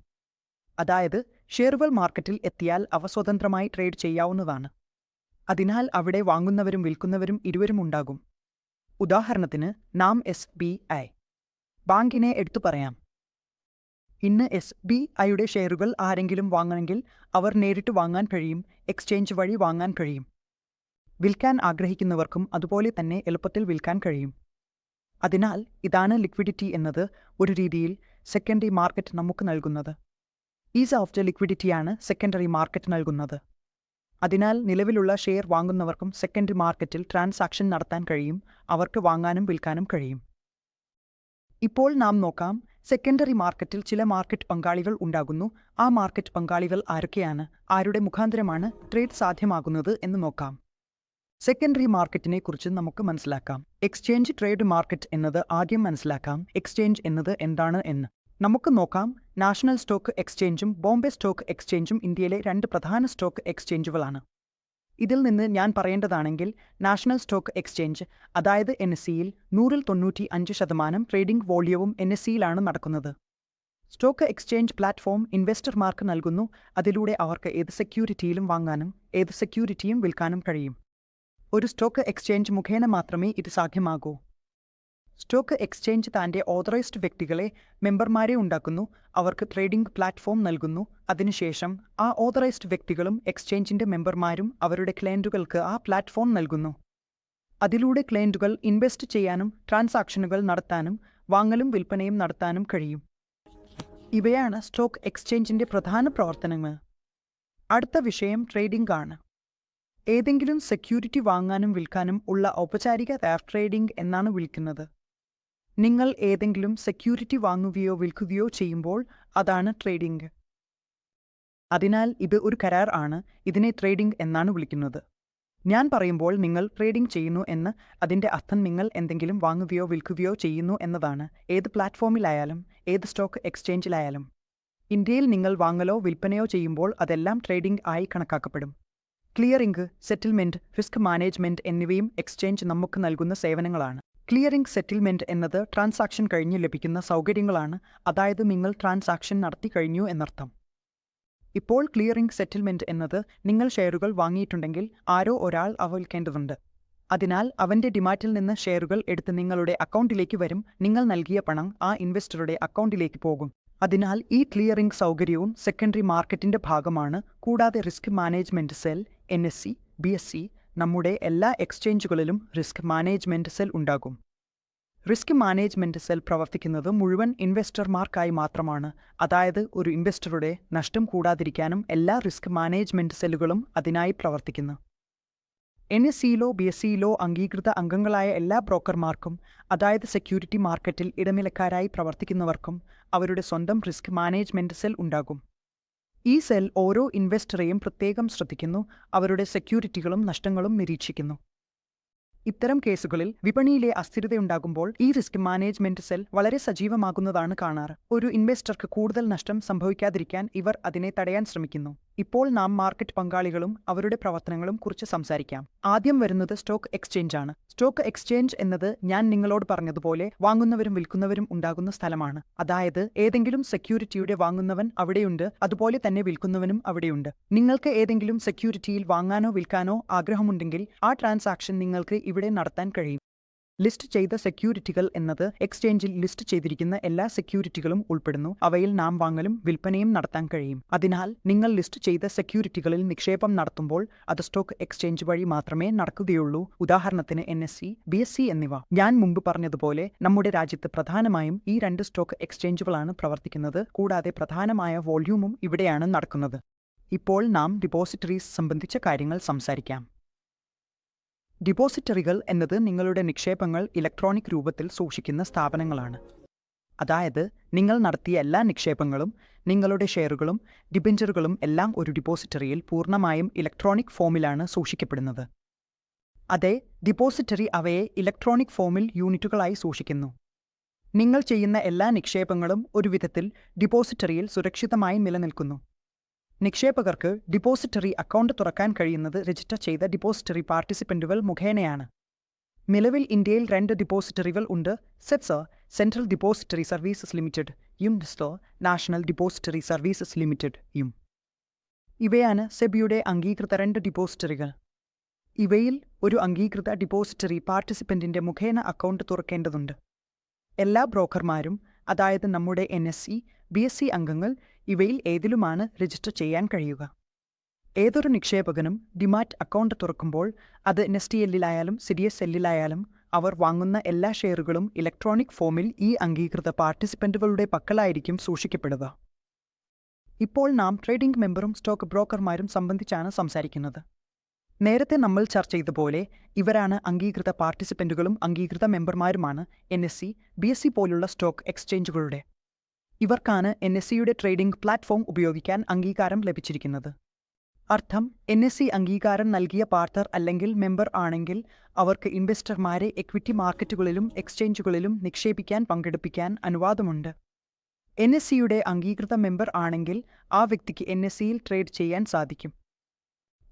അതായത് ഷെയറുകൾ മാർക്കറ്റിൽ എത്തിയാൽ അവ സ്വതന്ത്രമായി ട്രേഡ് ചെയ്യാവുന്നതാണ്. അതിനാൽ അവിടെ വാങ്ങുന്നവരും വിൽക്കുന്നവരും ഇരുവരും ഉണ്ടാകും. ഉദാഹരണത്തിന് നാം എസ് ബി ഐ ബാങ്കിനെ എടുത്തു പറയാം. ഇന്ന് എസ് ബി ഐയുടെ ഷെയറുകൾ ആരെങ്കിലും വാങ്ങണമെങ്കിൽ അവർ നേരിട്ട് വാങ്ങാൻ കഴിയും എക്സ്ചേഞ്ച് വഴി വാങ്ങാൻ കഴിയും. വിൽക്കാൻ ആഗ്രഹിക്കുന്നവർക്കും അതുപോലെ തന്നെ എളുപ്പത്തിൽ വിൽക്കാൻ കഴിയും. അതിനാൽ ഇതാണ് ലിക്വിഡിറ്റി എന്നത് ഒരു രീതിയിൽ സെക്കൻഡറി മാർക്കറ്റ് നമുക്ക് നൽകുന്നത്. ഈസ് ഓഫ് ദ ലിക്വിഡിറ്റിയാണ് സെക്കൻഡറി മാർക്കറ്റ് നൽകുന്നത്. അതിനാൽ നിലവിലുള്ള ഷെയർ വാങ്ങുന്നവർക്കും സെക്കൻഡറി മാർക്കറ്റിൽ ട്രാൻസാക്ഷൻ നടത്താൻ കഴിയും അവർക്ക് വാങ്ങാനും വിൽക്കാനും കഴിയും. ഇപ്പോൾ നാം നോക്കാം സെക്കൻഡറി മാർക്കറ്റിൽ ചില മാർക്കറ്റ് പങ്കാളികൾ ഉണ്ടാകുന്നു. ആ മാർക്കറ്റ് പങ്കാളികൾ ആരൊക്കെയാണ്? ആരുടെ മുഖാന്തരമാണ് ട്രേഡ് സാധ്യമാകുന്നത് എന്ന് നോക്കാം. സെക്കൻഡറി മാർക്കറ്റിനെ കുറിച്ച് നമുക്ക് മനസ്സിലാക്കാം. എക്സ്ചേഞ്ച് ട്രേഡ് മാർക്കറ്റ് എന്നത് ആദ്യം മനസ്സിലാക്കാം. എക്സ്ചേഞ്ച് എന്നത് എന്താണ് എന്ന്. നമുക്ക് നോക്കാം നാഷണൽ സ്റ്റോക്ക് എക്സ്ചേഞ്ചും ബോംബെ സ്റ്റോക്ക് എക്സ്ചേഞ്ചും ഇന്ത്യയിലെ രണ്ട് പ്രധാന സ്റ്റോക്ക് എക്സ്ചേഞ്ചുകളാണ്. ഇതിൽ നിന്ന് ഞാൻ പറയേണ്ടതാണെങ്കിൽ നാഷണൽ സ്റ്റോക്ക് എക്സ്ചേഞ്ച് അതായത് എൻ എസ് സിയിൽ നൂറിൽ തൊണ്ണൂറ്റി അഞ്ച് ശതമാനം ട്രേഡിംഗ് വോളിയവും എൻ എസ് സിയിലാണ് നടക്കുന്നത്. സ്റ്റോക്ക് എക്സ്ചേഞ്ച് പ്ലാറ്റ്ഫോം ഇൻവെസ്റ്റർമാർക്ക് നൽകുന്നു അതിലൂടെ അവർക്ക് ഏത് സെക്യൂരിറ്റിയിലും വാങ്ങാനും ഏത് സെക്യൂരിറ്റിയും വിൽക്കാനും കഴിയും. ഒരു സ്റ്റോക്ക് എക്സ്ചേഞ്ച് മുഖേന മാത്രമേ ഇത് സാധ്യമാകൂ. സ്റ്റോക്ക് എക്സ്ചേഞ്ച് തന്റെ ഓതറൈസ്ഡ് വ്യക്തികളെ മെമ്പർമാരെ ഉണ്ടാക്കുന്നു. അവർക്ക് ട്രേഡിംഗ് പ്ലാറ്റ്ഫോം നൽകുന്നു. അതിനുശേഷം ആ ഓതറൈസ്ഡ് വ്യക്തികളും എക്സ്ചേഞ്ചിന്റെ മെമ്പർമാരും അവരുടെ ക്ലയന്റുകൾക്ക് ആ പ്ലാറ്റ്ഫോം നൽകുന്നു. അതിലൂടെ ക്ലയന്റുകൾ ഇൻവെസ്റ്റ് ചെയ്യാനും ട്രാൻസാക്ഷനുകൾ നടത്താനും വാങ്ങലും വിൽപ്പനയും നടത്താനും കഴിയും. ഇവയാണ് സ്റ്റോക്ക് എക്സ്ചേഞ്ചിന്റെ പ്രധാന പ്രവർത്തനങ്ങൾ. അടുത്ത വിഷയം ട്രേഡിംഗ് ആണ്. ഏതെങ്കിലും സെക്യൂരിറ്റി വാങ്ങാനും വിൽക്കാനും ഉള്ള ഔപചാരിക ഫെയർ ട്രേഡിംഗ് എന്നാണ് വിളിക്കുന്നത്. നിങ്ങൾ ഏതെങ്കിലും സെക്യൂരിറ്റി വാങ്ങുകയോ വിൽക്കുകയോ ചെയ്യുമ്പോൾ അതാണ് ട്രേഡിംഗ് അതിനാൽ ഇത് ഒരു കരാർ ആണ്. ഇതിനെ ട്രേഡിംഗ് എന്നാണ് വിളിക്കുന്നത്. ഞാൻ പറയുമ്പോൾ നിങ്ങൾ ട്രേഡിംഗ് ചെയ്യുന്നു എന്ന് അതിന്റെ അർത്ഥം നിങ്ങൾ എന്തെങ്കിലും വാങ്ങുകയോ വിൽക്കുകയോ ചെയ്യുന്നു എന്നതാണ്. ഏത് പ്ലാറ്റ്ഫോമിലായാലും ഏത് സ്റ്റോക്ക് എക്സ്ചേഞ്ചിലായാലും ഇന്ത്യയിൽ നിങ്ങൾ വാങ്ങലോ വിൽപ്പനയോ ചെയ്യുമ്പോൾ അതെല്ലാം ട്രേഡിംഗ് ആയി കണക്കാക്കപ്പെടും. ക്ലിയറിംഗ് സെറ്റിൽമെന്റ് റിസ്ക് മാനേജ്മെന്റ് എന്നിവയും എക്സ്ചേഞ്ച് നമുക്ക് നൽകുന്ന സേവനങ്ങളാണ്. ക്ലിയറിംഗ് സെറ്റിൽമെന്റ് എന്നത് ട്രാൻസാക്ഷൻ കഴിഞ്ഞ് ലഭിക്കുന്ന സൗകര്യങ്ങളാണ്. അതായത് നിങ്ങൾ ട്രാൻസാക്ഷൻ നടത്തി കഴിഞ്ഞു എന്നർത്ഥം. ഇപ്പോൾ ക്ലിയറിംഗ് സെറ്റിൽമെന്റ് എന്നത് നിങ്ങൾ ഷെയറുകൾ വാങ്ങിയിട്ടുണ്ടെങ്കിൽ ആരോ ഒരാൾ അവ വിൽക്കേണ്ടതുണ്ട് അതിനാൽ അവന്റെ ഡിമാറ്റിൽ നിന്ന് ഷെയറുകൾ എടുത്ത് നിങ്ങളുടെ അക്കൗണ്ടിലേക്ക് വരും. നിങ്ങൾ നൽകിയ പണം ആ ഇൻവെസ്റ്ററുടെ അക്കൗണ്ടിലേക്ക് പോകും. അതിനാൽ ഈ ക്ലിയറിംഗ് സൗകര്യവും സെക്കൻഡറി മാർക്കറ്റിന്റെ ഭാഗമാണ്. കൂടാതെ risk management cell N S C B S C നമ്മുടെ എല്ലാ എക്സ്ചേഞ്ചുകളിലും റിസ്ക് മാനേജ്മെന്റ് സെൽ ഉണ്ടാകും. റിസ്ക് മാനേജ്മെന്റ് സെൽ പ്രവർത്തിക്കുന്നത് മുഴുവൻ ഇൻവെസ്റ്റർമാർക്കായി മാത്രമാണ്. അതായത് ഒരു ഇൻവെസ്റ്ററുടെ നഷ്ടം കൂടാതിരിക്കാനും എല്ലാ റിസ്ക് മാനേജ്മെന്റ് സെല്ലുകളും അതിനായി പ്രവർത്തിക്കുന്നു. എൻ എസ് സിയിലോ ബി എസ് സിയിലോ അംഗീകൃത അംഗങ്ങളായ എല്ലാ ബ്രോക്കർമാർക്കും അതായത് സെക്യൂരിറ്റി മാർക്കറ്റിൽ ഇടനിലക്കാരായി പ്രവർത്തിക്കുന്നവർക്കും അവരുടെ സ്വന്തം റിസ്ക് മാനേജ്മെന്റ് സെൽ ഉണ്ടാകും. ഈ സെൽ ഓരോ ഇൻവെസ്റ്ററെയും പ്രത്യേകം ശ്രദ്ധിക്കുന്നു. അവരുടെ സെക്യൂരിറ്റികളും നഷ്ടങ്ങളും നിരീക്ഷിക്കുന്നു. ഇത്തരം കേസുകളിൽ വിപണിയിലെ അസ്ഥിരതയുണ്ടാകുമ്പോൾ ഈ റിസ്ക് മാനേജ്മെന്റ് സെൽ വളരെ സജീവമാകുന്നതാണ് കാണാറ്. ഒരു ഇൻവെസ്റ്റർക്ക് കൂടുതൽ നഷ്ടം സംഭവിക്കാതിരിക്കാൻ ഇവർ അതിനെ തടയാൻ ശ്രമിക്കുന്നു. ഇപ്പോൾ നാം മാർക്കറ്റ് പങ്കാളികളും അവരുടെ പ്രവർത്തനങ്ങളും കുറിച്ച് സംസാരിക്കാം. ആദ്യം വരുന്നത് സ്റ്റോക്ക് എക്സ്ചേഞ്ച് ആണ്. സ്റ്റോക്ക് എക്സ്ചേഞ്ച് എന്നത് ഞാൻ നിങ്ങളോട് പറഞ്ഞതുപോലെ വാങ്ങുന്നവരും വിൽക്കുന്നവരും ഉണ്ടാകുന്ന സ്ഥലമാണ്. അതായത് ഏതെങ്കിലും സെക്യൂരിറ്റിയുടെ വാങ്ങുന്നവൻ അവിടെയുണ്ട് അതുപോലെ തന്നെ വിൽക്കുന്നവനും അവിടെയുണ്ട്. നിങ്ങൾക്ക് ഏതെങ്കിലും സെക്യൂരിറ്റിയിൽ വാങ്ങാനോ വിൽക്കാനോ ആഗ്രഹമുണ്ടെങ്കിൽ ആ ട്രാൻസാക്ഷൻ നിങ്ങൾക്ക് ഇവിടെ നടത്താൻ കഴിയും. ലിസ്റ്റ് ചെയ്ത സെക്യൂരിറ്റികൾ എന്നത് എക്സ്ചേഞ്ചിൽ ലിസ്റ്റ് ചെയ്തിരിക്കുന്ന എല്ലാ സെക്യൂരിറ്റികളും ഉൾപ്പെടുന്നു. അവയിൽ നാം വാങ്ങലും വിൽപ്പനയും നടത്താൻ കഴിയും. അതിനാൽ നിങ്ങൾ ലിസ്റ്റ് ചെയ്ത സെക്യൂരിറ്റികളിൽ നിക്ഷേപം നടത്തുമ്പോൾ അത് സ്റ്റോക്ക് എക്സ്ചേഞ്ച് വഴി മാത്രമേ നടക്കുകയുള്ളൂ. ഉദാഹരണത്തിന് N S C B S C എന്നിവ. ഞാൻ മുമ്പ് പറഞ്ഞതുപോലെ നമ്മുടെ രാജ്യത്ത് പ്രധാനമായും ഈ രണ്ട് സ്റ്റോക്ക് എക്സ്ചേഞ്ചുകളാണ് പ്രവർത്തിക്കുന്നത്. കൂടാതെ പ്രധാനമായ വോള്യൂമും ഇവിടെയാണ് നടക്കുന്നത്. ഇപ്പോൾ നാം ഡിപ്പോസിറ്ററീസ് സംബന്ധിച്ച കാര്യങ്ങൾ സംസാരിക്കാം. ഡിപ്പോസിറ്ററികൾ എന്നത് നിങ്ങളുടെ നിക്ഷേപങ്ങൾ ഇലക്ട്രോണിക് രൂപത്തിൽ സൂക്ഷിക്കുന്ന സ്ഥാപനങ്ങളാണ്. അതായത് നിങ്ങൾ നടത്തിയ എല്ലാ നിക്ഷേപങ്ങളും നിങ്ങളുടെ ഷെയറുകളും ഡിബെഞ്ചറുകളും എല്ലാം ഒരു ഡിപ്പോസിറ്ററിയിൽ പൂർണമായും ഇലക്ട്രോണിക് ഫോമിലാണ് സൂക്ഷിക്കപ്പെടുന്നത്. അതെ ഡിപ്പോസിറ്ററി അവയെ ഇലക്ട്രോണിക് ഫോമിൽ യൂണിറ്റുകളായി സൂക്ഷിക്കുന്നു. നിങ്ങൾ ചെയ്യുന്ന എല്ലാ നിക്ഷേപങ്ങളും ഒരു വിധത്തിൽ ഡിപ്പോസിറ്ററിയിൽ സുരക്ഷിതമായി നിലനിൽക്കുന്നു. നിക്ഷേപകർക്ക് ഡിപ്പോസിറ്ററി അക്കൗണ്ട് തുറക്കാൻ കഴിയുന്നത് രജിസ്റ്റർ ചെയ്ത ഡിപ്പോസിറ്ററി പാർട്ടിസിപ്പന്റുകൾ മുഖേനയാണ്. നിലവിൽ ഇന്ത്യയിൽ രണ്ട് ഡിപ്പോസിറ്ററികൾ ഉണ്ട്. സെറ്റ്സർ സെൻട്രൽ ഡിപ്പോസിറ്ററി സർവീസസ് ലിമിറ്റഡ് യും ഡിസ്റ്റോ നാഷണൽ ഡിപ്പോസിറ്ററി സർവീസസ് ലിമിറ്റഡ് യും. ഇവയാണ് സെബിയുടെ അംഗീകൃത രണ്ട് ഡിപ്പോസിറ്ററികൾ ഇവയിൽ ഒരു അംഗീകൃത ഡിപ്പോസിറ്ററി പാർട്ടിസിപ്പന്റിന്റെ മുഖേന അക്കൗണ്ട് തുറക്കേണ്ടതുണ്ട്. എല്ലാ ബ്രോക്കർമാരും അതായത് നമ്മുടെ N S C B S C അംഗങ്ങൾ ഇവയിൽ ഏതിലുമാണ് രജിസ്റ്റർ ചെയ്യാൻ കഴിയുക? ഏതൊരു നിക്ഷേപകനും ഡിമാറ്റ് അക്കൗണ്ട് തുറക്കുമ്പോൾ അത് എൻ എസ് ടി എല്ലിലായാലും സിഡിയസ് എല്ലിലായാലും അവർ വാങ്ങുന്ന എല്ലാ ഷെയറുകളും ഇലക്ട്രോണിക് ഫോമിൽ ഈ അംഗീകൃത പാർട്ടിസിപ്പന്റുകളുടെ പക്കലായിരിക്കും സൂക്ഷിക്കപ്പെടുക. ഇപ്പോൾ നാം ട്രേഡിംഗ് മെമ്പറും സ്റ്റോക്ക് ബ്രോക്കർമാരും സംബന്ധിച്ചാണ് സംസാരിക്കുന്നത്. നേരത്തെ നമ്മൾ ചർച്ച ചെയ്ത പോലെ ഇവരാണ് അംഗീകൃത പാർട്ടിസിപ്പന്റുകളും അംഗീകൃത മെമ്പർമാരുമാണ് N S C B S C പോലുള്ള സ്റ്റോക്ക് എക്സ്ചേഞ്ചുകളുടെ. ഇവർക്കാണ് എൻ എസ് സിയുടെ ട്രേഡിംഗ് പ്ലാറ്റ്ഫോം ഉപയോഗിക്കാൻ അംഗീകാരം ലഭിച്ചിരിക്കുന്നത്. അർത്ഥം എൻ എസ് സി അംഗീകാരം നൽകിയ പാർട്ണർ അല്ലെങ്കിൽ മെമ്പർ ആണെങ്കിൽ അവർക്ക് ഇൻവെസ്റ്റർമാരെ എക്വിറ്റി മാർക്കറ്റുകളിലും എക്സ്ചേഞ്ചുകളിലും നിക്ഷേപിക്കാൻ പങ്കെടുപ്പിക്കാൻ അനുവാദമുണ്ട്. എൻ എസ് സിയുടെ അംഗീകൃത മെമ്പർ ആണെങ്കിൽ ആ വ്യക്തിക്ക് എൻ എസ് സിയിൽ ട്രേഡ് ചെയ്യാൻ സാധിക്കും.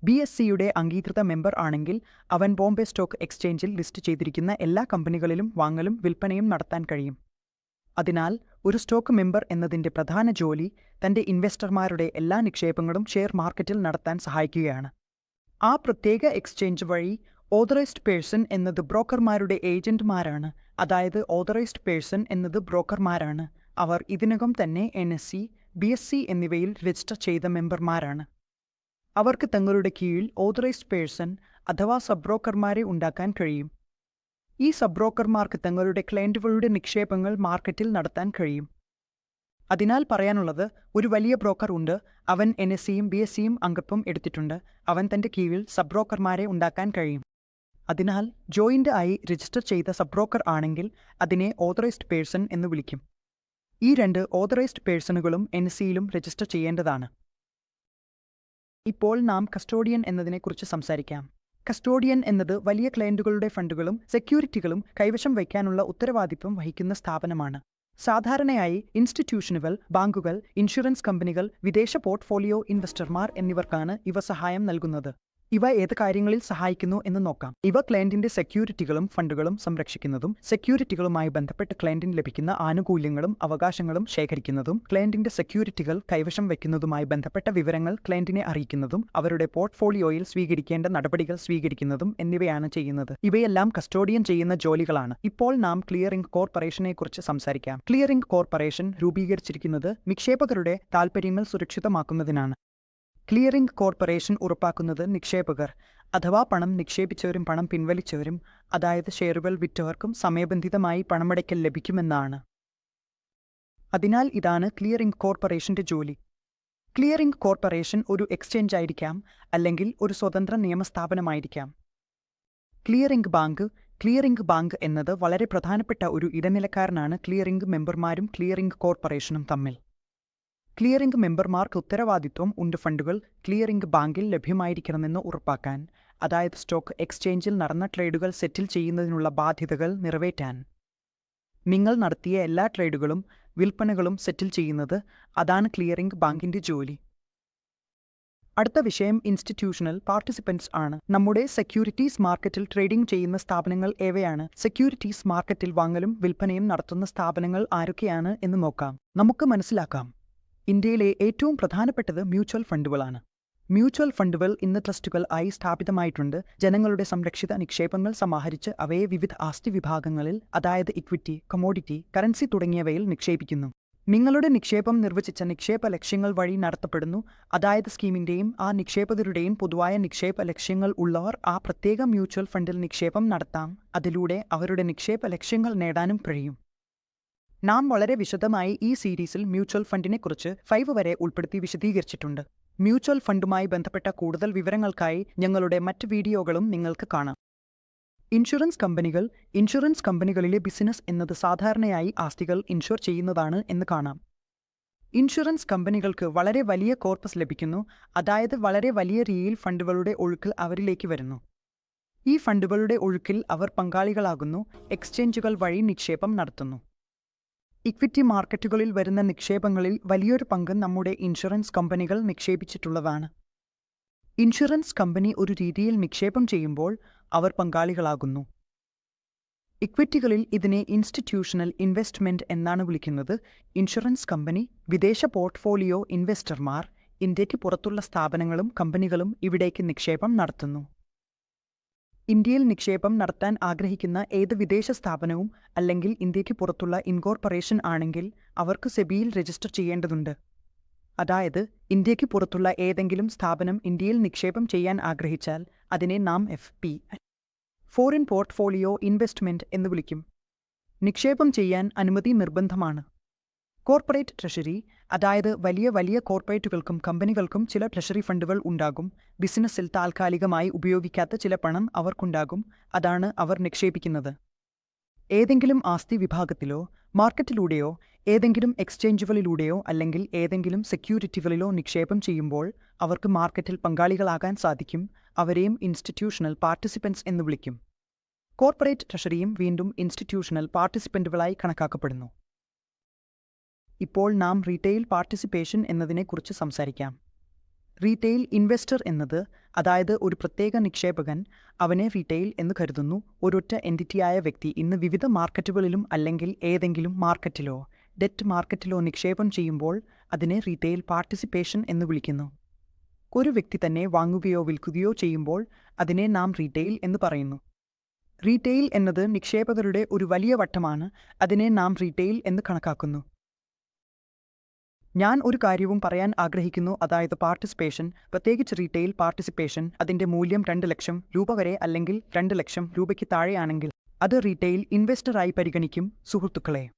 ബി എസ് സിയുടെ അംഗീകൃത മെമ്പർ ആണെങ്കിൽ അവൻ ബോംബെ സ്റ്റോക്ക് എക്സ്ചേഞ്ചിൽ ലിസ്റ്റ് ചെയ്തിരിക്കുന്ന എല്ലാ കമ്പനികളിലും വാങ്ങലും വിൽപ്പനയും നടത്താൻ കഴിയും. അതിനാൽ ഒരു സ്റ്റോക്ക് മെമ്പർ എന്നതിന്റെ പ്രധാന ജോലി തന്റെ ഇൻവെസ്റ്റർമാരുടെ എല്ലാ നിക്ഷേപങ്ങളും ഷെയർ മാർക്കറ്റിൽ നടത്താൻ സഹായിക്കുകയാണ്. ആ പ്രത്യേക എക്സ്ചേഞ്ച് വഴി ഓതറൈസ്ഡ് പേഴ്സൺ എന്നത് ബ്രോക്കർമാരുടെ ഏജന്റുമാരാണ്. അതായത് ഓതറൈസ്ഡ് പേഴ്സൺ എന്നത് ബ്രോക്കർമാരാണ്. അവർ ഇതിനകം തന്നെ N S C B S C എന്നിവയിൽ രജിസ്റ്റർ ചെയ്ത മെമ്പർമാരാണ്. അവർക്ക് തങ്ങളുടെ കീഴിൽ ഓതറൈസ്ഡ് പേഴ്സൺ അഥവാ സബ് ബ്രോക്കർമാരെ ഉണ്ടാക്കാൻ കഴിയും. ഈ സബ് ബ്രോക്കർമാർക്ക് തങ്ങളുടെ ക്ലയന്റുകളുടെ നിക്ഷേപങ്ങൾ മാർക്കറ്റിൽ നടത്താൻ കഴിയും. അതിനാൽ പറയാനുള്ളത് ഒരു വലിയ ബ്രോക്കർ ഉണ്ട്. അവൻ എൻ എസ് സിയും ബി എസ് സിയും അംഗത്വം എടുത്തിട്ടുണ്ട്. അവൻ തന്റെ കീഴിൽ സബ് ബ്രോക്കർമാരെ ഉണ്ടാക്കാൻ കഴിയും. അതിനാൽ ജോയിന്റ് ആയി രജിസ്റ്റർ ചെയ്ത സബ് ബ്രോക്കർ ആണെങ്കിൽ അതിനെ ഓതറൈസ്ഡ് പേഴ്സൺ എന്ന് വിളിക്കും. ഈ രണ്ട് ഓതറൈസ്ഡ് പേഴ്സണുകളും എൻ സിയിലും രജിസ്റ്റർ ചെയ്യേണ്ടതാണ്. ഇപ്പോൾ നാം കസ്റ്റോഡിയൻ എന്നതിനെക്കുറിച്ച് സംസാരിക്കാം. കസ്റ്റോഡിയൻ എന്നത് വലിയ ക്ലയന്റുകളുടെ ഫണ്ടുകളും സെക്യൂരിറ്റികളും കൈവശം വയ്ക്കാനുള്ള ഉത്തരവാദിത്വം വഹിക്കുന്ന സ്ഥാപനമാണ്. സാധാരണയായി ഇൻസ്റ്റിറ്റ്യൂഷനുകൾ ബാങ്കുകൾ ഇൻഷുറൻസ് കമ്പനികൾ വിദേശ പോർട്ട്ഫോളിയോ ഇൻവെസ്റ്റർമാർ എന്നിവർക്കാണ് ഇവ സഹായം നൽകുന്നത്. ഇവ ഏത് കാര്യങ്ങളിൽ സഹായിക്കുന്നു എന്ന് നോക്കാം. ഇവ ക്ലയന്റിന്റെ സെക്യൂരിറ്റികളും ഫണ്ടുകളും സംരക്ഷിക്കുന്നതും സെക്യൂരിറ്റികളുമായി ബന്ധപ്പെട്ട് ക്ലയന്റിന് ലഭിക്കുന്ന ആനുകൂല്യങ്ങളും അവകാശങ്ങളും ശേഖരിക്കുന്നതും ക്ലയന്റിന്റെ സെക്യൂരിറ്റികൾ കൈവശം വയ്ക്കുന്നതുമായി ബന്ധപ്പെട്ട വിവരങ്ങൾ ക്ലയന്റിനെ അറിയിക്കുന്നതും അവരുടെ പോർട്ട്ഫോളിയോയിൽ സ്വീകരിക്കേണ്ട നടപടികൾ സ്വീകരിക്കുന്നതും എന്നിവയാണ് ചെയ്യുന്നത്. ഇവയെല്ലാം കസ്റ്റോഡിയൻ ചെയ്യുന്ന ജോലികളാണ്. ഇപ്പോൾ നാം ക്ലിയറിംഗ് കോർപ്പറേഷനെക്കുറിച്ച് സംസാരിക്കാം. ക്ലിയറിംഗ് കോർപ്പറേഷൻ രൂപീകരിച്ചിരിക്കുന്നത് നിക്ഷേപകരുടെ താൽപ്പര്യങ്ങൾ സുരക്ഷിതമാക്കുന്നതിനാണ്. ക്ലിയറിംഗ് കോർപ്പറേഷൻ ഉറപ്പാക്കുന്നത് നിക്ഷേപകർ അഥവാ പണം നിക്ഷേപിച്ചവരും പണം പിൻവലിച്ചവരും അതായത് ഷെയറുകൾ വിറ്റവർക്കും സമയബന്ധിതമായി പണമടയ്ക്കൽ ലഭിക്കുമെന്നാണ്. അതിനാൽ ഇതാണ് ക്ലിയറിംഗ് കോർപ്പറേഷന്റെ ജോലി. ക്ലിയറിംഗ് കോർപ്പറേഷൻ ഒരു എക്സ്ചേഞ്ച് ആയിരിക്കാം അല്ലെങ്കിൽ ഒരു സ്വതന്ത്ര നിയമസ്ഥാപനമായിരിക്കാം. ക്ലിയറിംഗ് ബാങ്ക് ക്ലിയറിംഗ് ബാങ്ക് എന്നത് വളരെ പ്രധാനപ്പെട്ട ഒരു ഇടനിലക്കാരനാണ് ക്ലിയറിംഗ് മെമ്പർമാരും ക്ലിയറിംഗ് കോർപ്പറേഷനും തമ്മിൽ. ക്ലിയറിംഗ് മെമ്പർമാർക്ക് ഉത്തരവാദിത്വം ഉണ്ട് ഫണ്ടുകൾ ക്ലിയറിംഗ് ബാങ്കിൽ ലഭ്യമായിരിക്കണമെന്ന് ഉറപ്പാക്കാൻ അതായത് സ്റ്റോക്ക് എക്സ്ചേഞ്ചിൽ നടന്ന ട്രേഡുകൾ സെറ്റിൽ ചെയ്യുന്നതിനുള്ള ബാധ്യതകൾ നിറവേറ്റാൻ. നിങ്ങൾ നടത്തിയ എല്ലാ ട്രേഡുകളും വിൽപ്പനകളും സെറ്റിൽ ചെയ്യുന്നത് അതാണ് ക്ലിയറിംഗ് ബാങ്കിന്റെ ജോലി. അടുത്ത വിഷയം ഇൻസ്റ്റിറ്റ്യൂഷണൽ പാർട്ടിസിപ്പൻസ് ആണ്. നമ്മുടെ സെക്യൂരിറ്റീസ് മാർക്കറ്റിൽ ട്രേഡിംഗ് ചെയ്യുന്ന സ്ഥാപനങ്ങൾ ഏവയാണ്? സെക്യൂരിറ്റീസ് മാർക്കറ്റിൽ വാങ്ങലും വിൽപ്പനയും നടത്തുന്ന സ്ഥാപനങ്ങൾ ആരൊക്കെയാണ് എന്ന് നോക്കാം. നമുക്ക് മനസ്സിലാക്കാം. ഇന്ത്യയിലെ ഏറ്റവും പ്രധാനപ്പെട്ടത് മ്യൂച്വൽ ഫണ്ടുകളാണ്. മ്യൂച്വൽ ഫണ്ടുകൾ ഇന്ന് ട്രസ്റ്റുകൾ ആയി സ്ഥാപിതമായിട്ടുണ്ട്. ജനങ്ങളുടെ സംരക്ഷിത നിക്ഷേപങ്ങൾ സമാഹരിച്ച് അവയെ വിവിധ ആസ്തി വിഭാഗങ്ങളിൽ അതായത് ഇക്വിറ്റി കമോഡിറ്റി കറൻസി തുടങ്ങിയവയിൽ നിക്ഷേപിക്കുന്നു. നിങ്ങളുടെ നിക്ഷേപം നിർവചിച്ച നിക്ഷേപ ലക്ഷ്യങ്ങൾ വഴി നടത്തപ്പെടുന്നു. അതായത് സ്കീമിന്റെയും ആ നിക്ഷേപകരുടെയും പൊതുവായ നിക്ഷേപ ലക്ഷ്യങ്ങൾ ഉള്ളവർ ആ പ്രത്യേക മ്യൂച്വൽ ഫണ്ടിൽ നിക്ഷേപം നടത്താം. അതിലൂടെ അവരുടെ നിക്ഷേപ ലക്ഷ്യങ്ങൾ നേടാനും കഴിയും. നാം വളരെ വിശദമായി ഈ സീരീസിൽ മ്യൂച്വൽ ഫണ്ടിനെ കുറിച്ച് ഫൈവ് വരെ ഉൾപ്പെടുത്തി വിശദീകരിച്ചിട്ടുണ്ട്. മ്യൂച്വൽ ഫണ്ടുമായി ബന്ധപ്പെട്ട കൂടുതൽ വിവരങ്ങൾക്കായി ഞങ്ങളുടെ മറ്റ് വീഡിയോകളും നിങ്ങൾക്ക് കാണാം. ഇൻഷുറൻസ് കമ്പനികൾ ഇൻഷുറൻസ് കമ്പനികളിലെ ബിസിനസ് എന്നത് സാധാരണയായി ആസ്തികൾ ഇൻഷുർ ചെയ്യുന്നതാണ് എന്ന് കാണാം. ഇൻഷുറൻസ് കമ്പനികൾക്ക് വളരെ വലിയ കോർപ്പസ് ലഭിക്കുന്നു അതായത് വളരെ വലിയ രീതിയിൽ ഫണ്ടുകളുടെ ഒഴുക്ക് അവരിലേക്ക് വരുന്നു. ഈ ഫണ്ടുകളുടെ ഒഴുക്കിൽ അവർ പങ്കാളികളാകുന്നു എക്സ്ചേഞ്ചുകൾ വഴി നിക്ഷേപം നടത്തുന്നു. ഇക്വിറ്റി മാർക്കറ്റുകളിൽ വരുന്ന നിക്ഷേപങ്ങളിൽ വലിയൊരു പങ്ക് നമ്മുടെ ഇൻഷുറൻസ് കമ്പനികൾ നിക്ഷേപിച്ചിട്ടുള്ളതാണ്. ഇൻഷുറൻസ് കമ്പനി ഒരു രീതിയിൽ നിക്ഷേപം ചെയ്യുമ്പോൾ അവർ പങ്കാളികളാകുന്നു. ഇക്വിറ്റികളിൽ ഇതിനെ ഇൻസ്റ്റിറ്റ്യൂഷണൽ ഇൻവെസ്റ്റ്മെന്റ് എന്നാണ് വിളിക്കുന്നത്. ഇൻഷുറൻസ് കമ്പനി വിദേശ പോർട്ട്ഫോളിയോ ഇൻവെസ്റ്റർമാർ ഇന്ത്യയ്ക്ക് പുറത്തുള്ള സ്ഥാപനങ്ങളും കമ്പനികളും ഇവിടേക്ക് നിക്ഷേപം നടത്തുന്നു. ഇന്ത്യയിൽ നിക്ഷേപം നടത്താൻ ആഗ്രഹിക്കുന്ന ഏത് വിദേശ സ്ഥാപനവും അല്ലെങ്കിൽ ഇന്ത്യയ്ക്ക് പുറത്തുള്ള ഇൻകോർപ്പറേഷൻ ആണെങ്കിൽ അവർക്ക് സെബിയിൽ രജിസ്റ്റർ ചെയ്യേണ്ടതുണ്ട്. അതായത് ഇന്ത്യയ്ക്ക് പുറത്തുള്ള ഏതെങ്കിലും സ്ഥാപനം ഇന്ത്യയിൽ നിക്ഷേപം ചെയ്യാൻ ആഗ്രഹിച്ചാൽ അതിനെ നാം F P foreign portfolio investment എന്ന് വിളിക്കും. നിക്ഷേപം ചെയ്യാൻ അനുമതി നിർബന്ധമാണ്. കോർപ്പറേറ്റ് ട്രഷറി അതായത് വലിയ വലിയ കോർപ്പറേറ്റുകൾക്കും കമ്പനികൾക്കും ചില ട്രഷറി ഫണ്ടുകൾ ഉണ്ടാകും. ബിസിനസ്സിൽ താൽക്കാലികമായി ഉപയോഗിക്കാത്ത ചില പണം അവർക്കുണ്ടാകും. അതാണ് അവർ നിക്ഷേപിക്കുന്നത്. ഏതെങ്കിലും ആസ്തി വിഭാഗത്തിലോ മാർക്കറ്റിലൂടെയോ ഏതെങ്കിലും എക്സ്ചേഞ്ചുകളിലൂടെയോ അല്ലെങ്കിൽ ഏതെങ്കിലും സെക്യൂരിറ്റികളിലോ നിക്ഷേപം ചെയ്യുമ്പോൾ അവർക്ക് മാർക്കറ്റിൽ പങ്കാളികളാകാൻ സാധിക്കും. അവരെയും ഇൻസ്റ്റിറ്റ്യൂഷണൽ പാർട്ടിസിപ്പൻസ് എന്ന് വിളിക്കും. കോർപ്പറേറ്റ് ട്രഷറിയും വീണ്ടും ഇൻസ്റ്റിറ്റ്യൂഷണൽ പാർട്ടിസിപ്പന്റുകളായി കണക്കാക്കപ്പെടുന്നു. ഇപ്പോൾ നാം റീറ്റെയിൽ പാർട്ടിസിപ്പേഷൻ എന്നതിനെക്കുറിച്ച് സംസാരിക്കാം. റീറ്റെയിൽ ഇൻവെസ്റ്റർ എന്നത് അതായത് ഒരു പ്രത്യേക നിക്ഷേപകൻ അവനെ റീറ്റെയിൽ എന്ന് കരുതുന്നു. ഒരൊറ്റ എന്റിറ്റിയായ വ്യക്തി ഇന്ന് വിവിധ മാർക്കറ്റുകളിലും അല്ലെങ്കിൽ ഏതെങ്കിലും മാർക്കറ്റിലോ ഡെറ്റ് മാർക്കറ്റിലോ നിക്ഷേപം ചെയ്യുമ്പോൾ അതിനെ റീറ്റെയിൽ പാർട്ടിസിപ്പേഷൻ എന്ന് വിളിക്കുന്നു. ഒരു വ്യക്തി തന്നെ വാങ്ങുകയോ വിൽക്കുകയോ ചെയ്യുമ്പോൾ അതിനെ നാം റീറ്റെയിൽ എന്ന് പറയുന്നു. റീറ്റെയിൽ എന്നത് നിക്ഷേപകരുടെ ഒരു വലിയ വട്ടമാണ്. അതിനെ നാം റീറ്റെയിൽ എന്ന് കണക്കാക്കുന്നു. ഞാൻ ഒരു കാര്യവും പറയാൻ ആഗ്രഹിക്കുന്നു അതായത് പാർട്ടിസിപ്പേഷൻ പ്രത്യേകിച്ച് റീറ്റെയിൽ പാർട്ടിസിപ്പേഷൻ അതിന്റെ മൂല്യം രണ്ട് ലക്ഷം രൂപ വരെ അല്ലെങ്കിൽ രണ്ട് ലക്ഷം രൂപയ്ക്ക് താഴെയാണെങ്കിൽ അത് റീറ്റെയിൽ ഇൻവെസ്റ്ററായി പരിഗണിക്കും സുഹൃത്തുക്കളെ.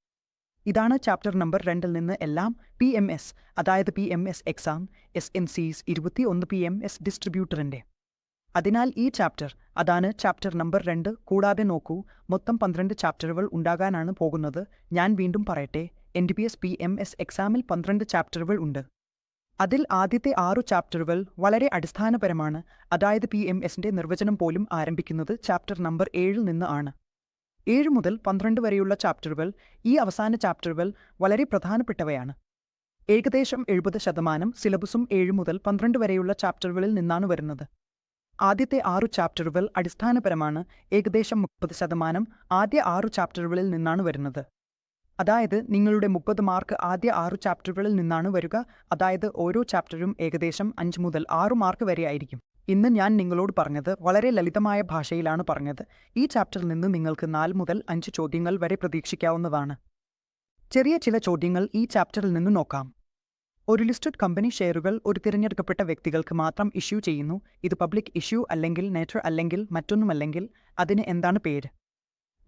ഇതാണ് ചാപ്റ്റർ നമ്പർ രണ്ടിൽ നിന്ന് എല്ലാം പി എം എസ് അതായത് P M S exam S N സീസ് ഇരുപത്തി ഒന്ന് പി എം എസ് ഡിസ്ട്രിബ്യൂട്ടറിന്റെ അതിനാൽ ഈ ചാപ്റ്റർ അതാണ് ചാപ്റ്റർ നമ്പർ രണ്ട് കൂടാതെ നോക്കൂ മൊത്തം പന്ത്രണ്ട് ചാപ്റ്ററുകൾ ഉണ്ടാകാനാണ് പോകുന്നത് ഞാൻ വീണ്ടും പറയട്ടെ N D P S P M S എക്സാമിൽ പന്ത്രണ്ട് ചാപ്റ്ററുകൾ ഉണ്ട്. അതിൽ ആദ്യത്തെ ആറു ചാപ്റ്ററുകൾ വളരെ അടിസ്ഥാനപരമാണ്. അതായത് പി എം എസിന്റെ നിർവചനം പോലും ആരംഭിക്കുന്നത് ചാപ്റ്റർ നമ്പർ ഏഴിൽ നിന്ന് ആണ്. ഏഴ് മുതൽ പന്ത്രണ്ട് വരെയുള്ള ചാപ്റ്ററുകൾ ഈ അവസാന ചാപ്റ്ററുകൾ വളരെ പ്രധാനപ്പെട്ടവയാണ്. ഏകദേശം എഴുപത് ശതമാനം സിലബസും ഏഴ് മുതൽ പന്ത്രണ്ട് വരെയുള്ള ചാപ്റ്ററുകളിൽ നിന്നാണ് വരുന്നത്. ആദ്യത്തെ ആറു ചാപ്റ്ററുകൾ അടിസ്ഥാനപരമാണ്. ഏകദേശം മുപ്പത് ശതമാനം ആദ്യ ആറു ചാപ്റ്ററുകളിൽ നിന്നാണ് വരുന്നത്. അതായത് നിങ്ങളുടെ മുപ്പത് മാർക്ക് ആദ്യ ആറ് ചാപ്റ്ററുകളിൽ നിന്നാണ് വരിക. അതായത് ഓരോ ചാപ്റ്ററും ഏകദേശം അഞ്ച് മുതൽ ആറു മാർക്ക് വരെ ആയിരിക്കും. ഇന്ന് ഞാൻ നിങ്ങളോട് പറഞ്ഞത് വളരെ ലളിതമായ ഭാഷയിലാണ് പറഞ്ഞത്. ഈ ചാപ്റ്ററിൽ നിന്ന് നിങ്ങൾക്ക് നാല് മുതൽ അഞ്ച് ചോദ്യങ്ങൾ വരെ പ്രതീക്ഷിക്കാവുന്നതാണ്. ചെറിയ ചില ചോദ്യങ്ങൾ ഈ ചാപ്റ്ററിൽ നിന്ന് നോക്കാം. ഒരു ലിസ്റ്റഡ് കമ്പനി ഷെയറുകൾ ഒരു തിരഞ്ഞെടുക്കപ്പെട്ട വ്യക്തികൾക്ക് മാത്രം ഇഷ്യൂ ചെയ്യുന്നു. ഇത് പബ്ലിക് ഇഷ്യൂ അല്ലെങ്കിൽ നേറ്റർ അല്ലെങ്കിൽ മറ്റൊന്നുമല്ലെങ്കിൽ അതിന് എന്താണ് പേര്?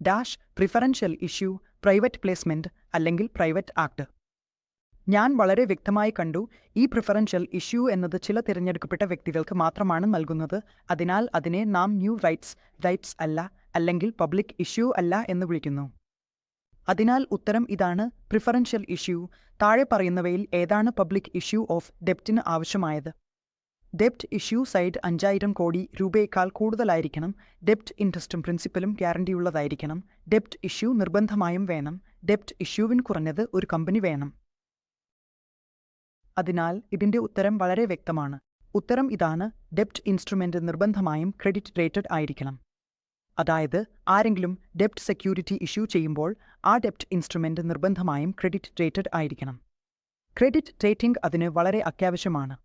Dash preferential issue private placement അല്ലെങ്കിൽ പ്രൈവറ്റ് ആക്ട്. ഞാൻ വളരെ വ്യക്തമായി കണ്ടു ഈ പ്രിഫറൻഷ്യൽ ഇഷ്യൂ എന്നത് ചില തിരഞ്ഞെടുക്കപ്പെട്ട വ്യക്തികൾക്ക് മാത്രമാണ് നൽകുന്നത് അതിനാൽ അതിനെ നാം ന്യൂ റൈറ്റ്സ് റൈറ്റ്സ് അല്ല അല്ലെങ്കിൽ പബ്ലിക് ഇഷ്യൂ അല്ല എന്ന് വിളിക്കുന്നു. അതിനാൽ ഉത്തരം ഇതാണ് പ്രിഫറൻഷ്യൽ ഇഷ്യൂ. താഴെ പറയുന്നവയിൽ ഏതാണ് പബ്ലിക് ഇഷ്യൂ ഓഫ് ഡെപ്റ്റിന് ആവശ്യമായത്? ഡെപ്റ്റ് ഇഷ്യൂ സൈഡ് അഞ്ചായിരം കോടി രൂപയേക്കാൾ കൂടുതലായിരിക്കണം. ഡെപ്റ്റ് ഇൻട്രസ്റ്റും പ്രിൻസിപ്പലും ഗ്യാരണ്ടിയുള്ളതായിരിക്കണം. ഡെപ്റ്റ് ഇഷ്യൂ നിർബന്ധമായും വേണം. ഡെപ്റ്റ് ഇഷ്യൂവിന് കുറഞ്ഞത് ഒരു കമ്പനി വേണം. അതിനാൽ ഇതിന്റെ ഉത്തരം വളരെ വ്യക്തമാണ്. ഉത്തരം ഇതാണ്. ഡെപ്റ്റ് ഇൻസ്ട്രുമെന്റ് നിർബന്ധമായും ക്രെഡിറ്റ് റേറ്റഡ് ആയിരിക്കണം. അതായത് ആരെങ്കിലും ഡെപ്റ്റ് സെക്യൂരിറ്റി ഇഷ്യൂ ചെയ്യുമ്പോൾ ആ ഡെപ്റ്റ് ഇൻസ്ട്രുമെന്റ് നിർബന്ധമായും ക്രെഡിറ്റ് റേറ്റഡ് ആയിരിക്കണം. ക്രെഡിറ്റ് റേറ്റിംഗ് അതിന് വളരെ അത്യാവശ്യമാണ്.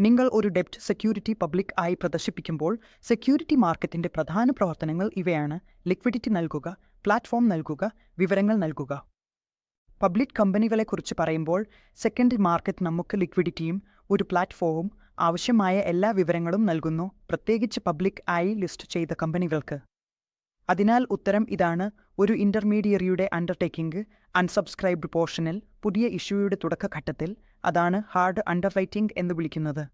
നിങ്ങൾ ഒരു ഡെപ്റ്റ് സെക്യൂരിറ്റി പബ്ലിക് ആയി പ്രദർശിപ്പിക്കുമ്പോൾ സെക്യൂരിറ്റി മാർക്കറ്റിന്റെ പ്രധാന പ്രവർത്തനങ്ങൾ ഇവയാണ്. ലിക്വിഡിറ്റി നൽകുക പ്ലാറ്റ്ഫോം നൽകുക വിവരങ്ങൾ നൽകുക. പബ്ലിക് കമ്പനികളെക്കുറിച്ച് പറയുമ്പോൾ സെക്കൻഡറി മാർക്കറ്റ് നമുക്ക് ലിക്വിഡിറ്റിയും ഒരു പ്ലാറ്റ്ഫോമും ആവശ്യമായ എല്ലാ വിവരങ്ങളും നൽകുന്നു പ്രത്യേകിച്ച് പബ്ലിക് ആയി ലിസ്റ്റ് ചെയ്ത കമ്പനികൾക്ക്. അതിനാൽ ഉത്തരം ഇതാണ്. ഒരു ഇന്റർമീഡിയറിയുടെ അണ്ടർടേക്കിംഗ് അൺസബ്സ്ക്രൈബ്ഡ് പോർഷനിൽ പുതിയ ഇഷ്യൂയുടെ തുടക്കഘട്ടത്തിൽ അതാണ് ഹാർഡ് അണ്ടർറൈറ്റിംഗ് എന്ന് വിളിക്കുന്നത്.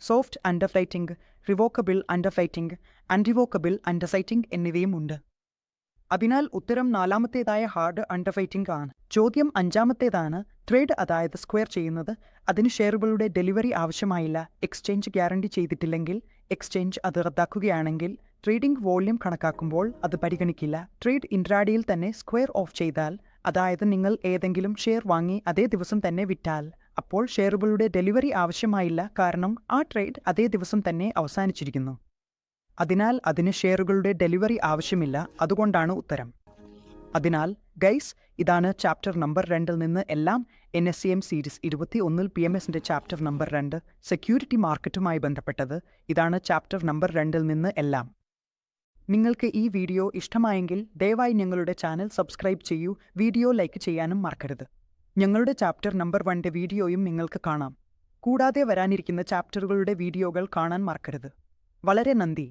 സോഫ്റ്റ് അണ്ടർറൈറ്റിംഗ് റിവോക്കബിൾ അണ്ടർറൈറ്റിംഗ് അൺറിവോക്കബിൾ അണ്ടർസൈറ്റിംഗ് എന്നിവയും ഉണ്ട്. അതിനാൽ ഉത്തരം നാലാമത്തേതായ ഹാർഡ് അണ്ടർറൈറ്റിംഗ് ആണ്. ചോദ്യം അഞ്ചാമത്തേതാണ്. ട്രേഡ് അതായത് സ്ക്വയർ ചെയ്യുന്നത് അതിന് ഷെയറുകളുടെ ഡെലിവറി ആവശ്യമായില്ല. എക്സ്ചേഞ്ച് ഗ്യാരണ്ടി ചെയ്തിട്ടില്ലെങ്കിൽ എക്സ്ചേഞ്ച് അത് റദ്ദാക്കുകയാണെങ്കിൽ ട്രേഡിംഗ് വോള്യൂം കണക്കാക്കുമ്പോൾ അത് പരിഗണിക്കില്ല. ട്രേഡ് ഇൻട്രാഡിയിൽ തന്നെ സ്ക്വയർ ഓഫ് ചെയ്താൽ അതായത് നിങ്ങൾ ഏതെങ്കിലും ഷെയർ വാങ്ങി അതേ ദിവസം തന്നെ വിറ്റാൽ. അപ്പോൾ ഷെയറുകളുടെ ഡെലിവറി ആവശ്യമായില്ല കാരണം ആ ട്രേഡ് അതേ ദിവസം തന്നെ അവസാനിച്ചിരിക്കുന്നു. അതിനാൽ അതിന് ഷെയറുകളുടെ ഡെലിവറി ആവശ്യമില്ല അതുകൊണ്ടാണ് ഉത്തരം. അതിനാൽ ഗൈസ് ഇതാണ് ചാപ്റ്റർ നമ്പർ രണ്ടിൽ നിന്ന് എല്ലാം N S C M series ഇരുപത്തി ഒന്നിൽ പി എം എസിന്റെ ചാപ്റ്റർ നമ്പർ രണ്ട് സെക്യൂരിറ്റി മാർക്കറ്റുമായി ബന്ധപ്പെട്ടത്. ഇതാണ് ചാപ്റ്റർ നമ്പർ രണ്ടിൽ നിന്ന് എല്ലാം. നിങ്ങൾക്ക് ഈ വീഡിയോ ഇഷ്ടമായെങ്കിൽ ദയവായി ഞങ്ങളുടെ ചാനൽ സബ്സ്ക്രൈബ് ചെയ്യൂ വീഡിയോ ലൈക്ക് ചെയ്യാനും മറക്കരുത്. ഞങ്ങളുടെ ചാപ്റ്റർ നമ്പർ വണ്ടെ വീഡിയോയും നിങ്ങൾക്ക് കാണാം. കൂടാതെ വരാനിരിക്കുന്ന ചാപ്റ്ററുകളുടെ വീഡിയോകൾ കാണാൻ മറക്കരുത്. വളരെ നന്ദി.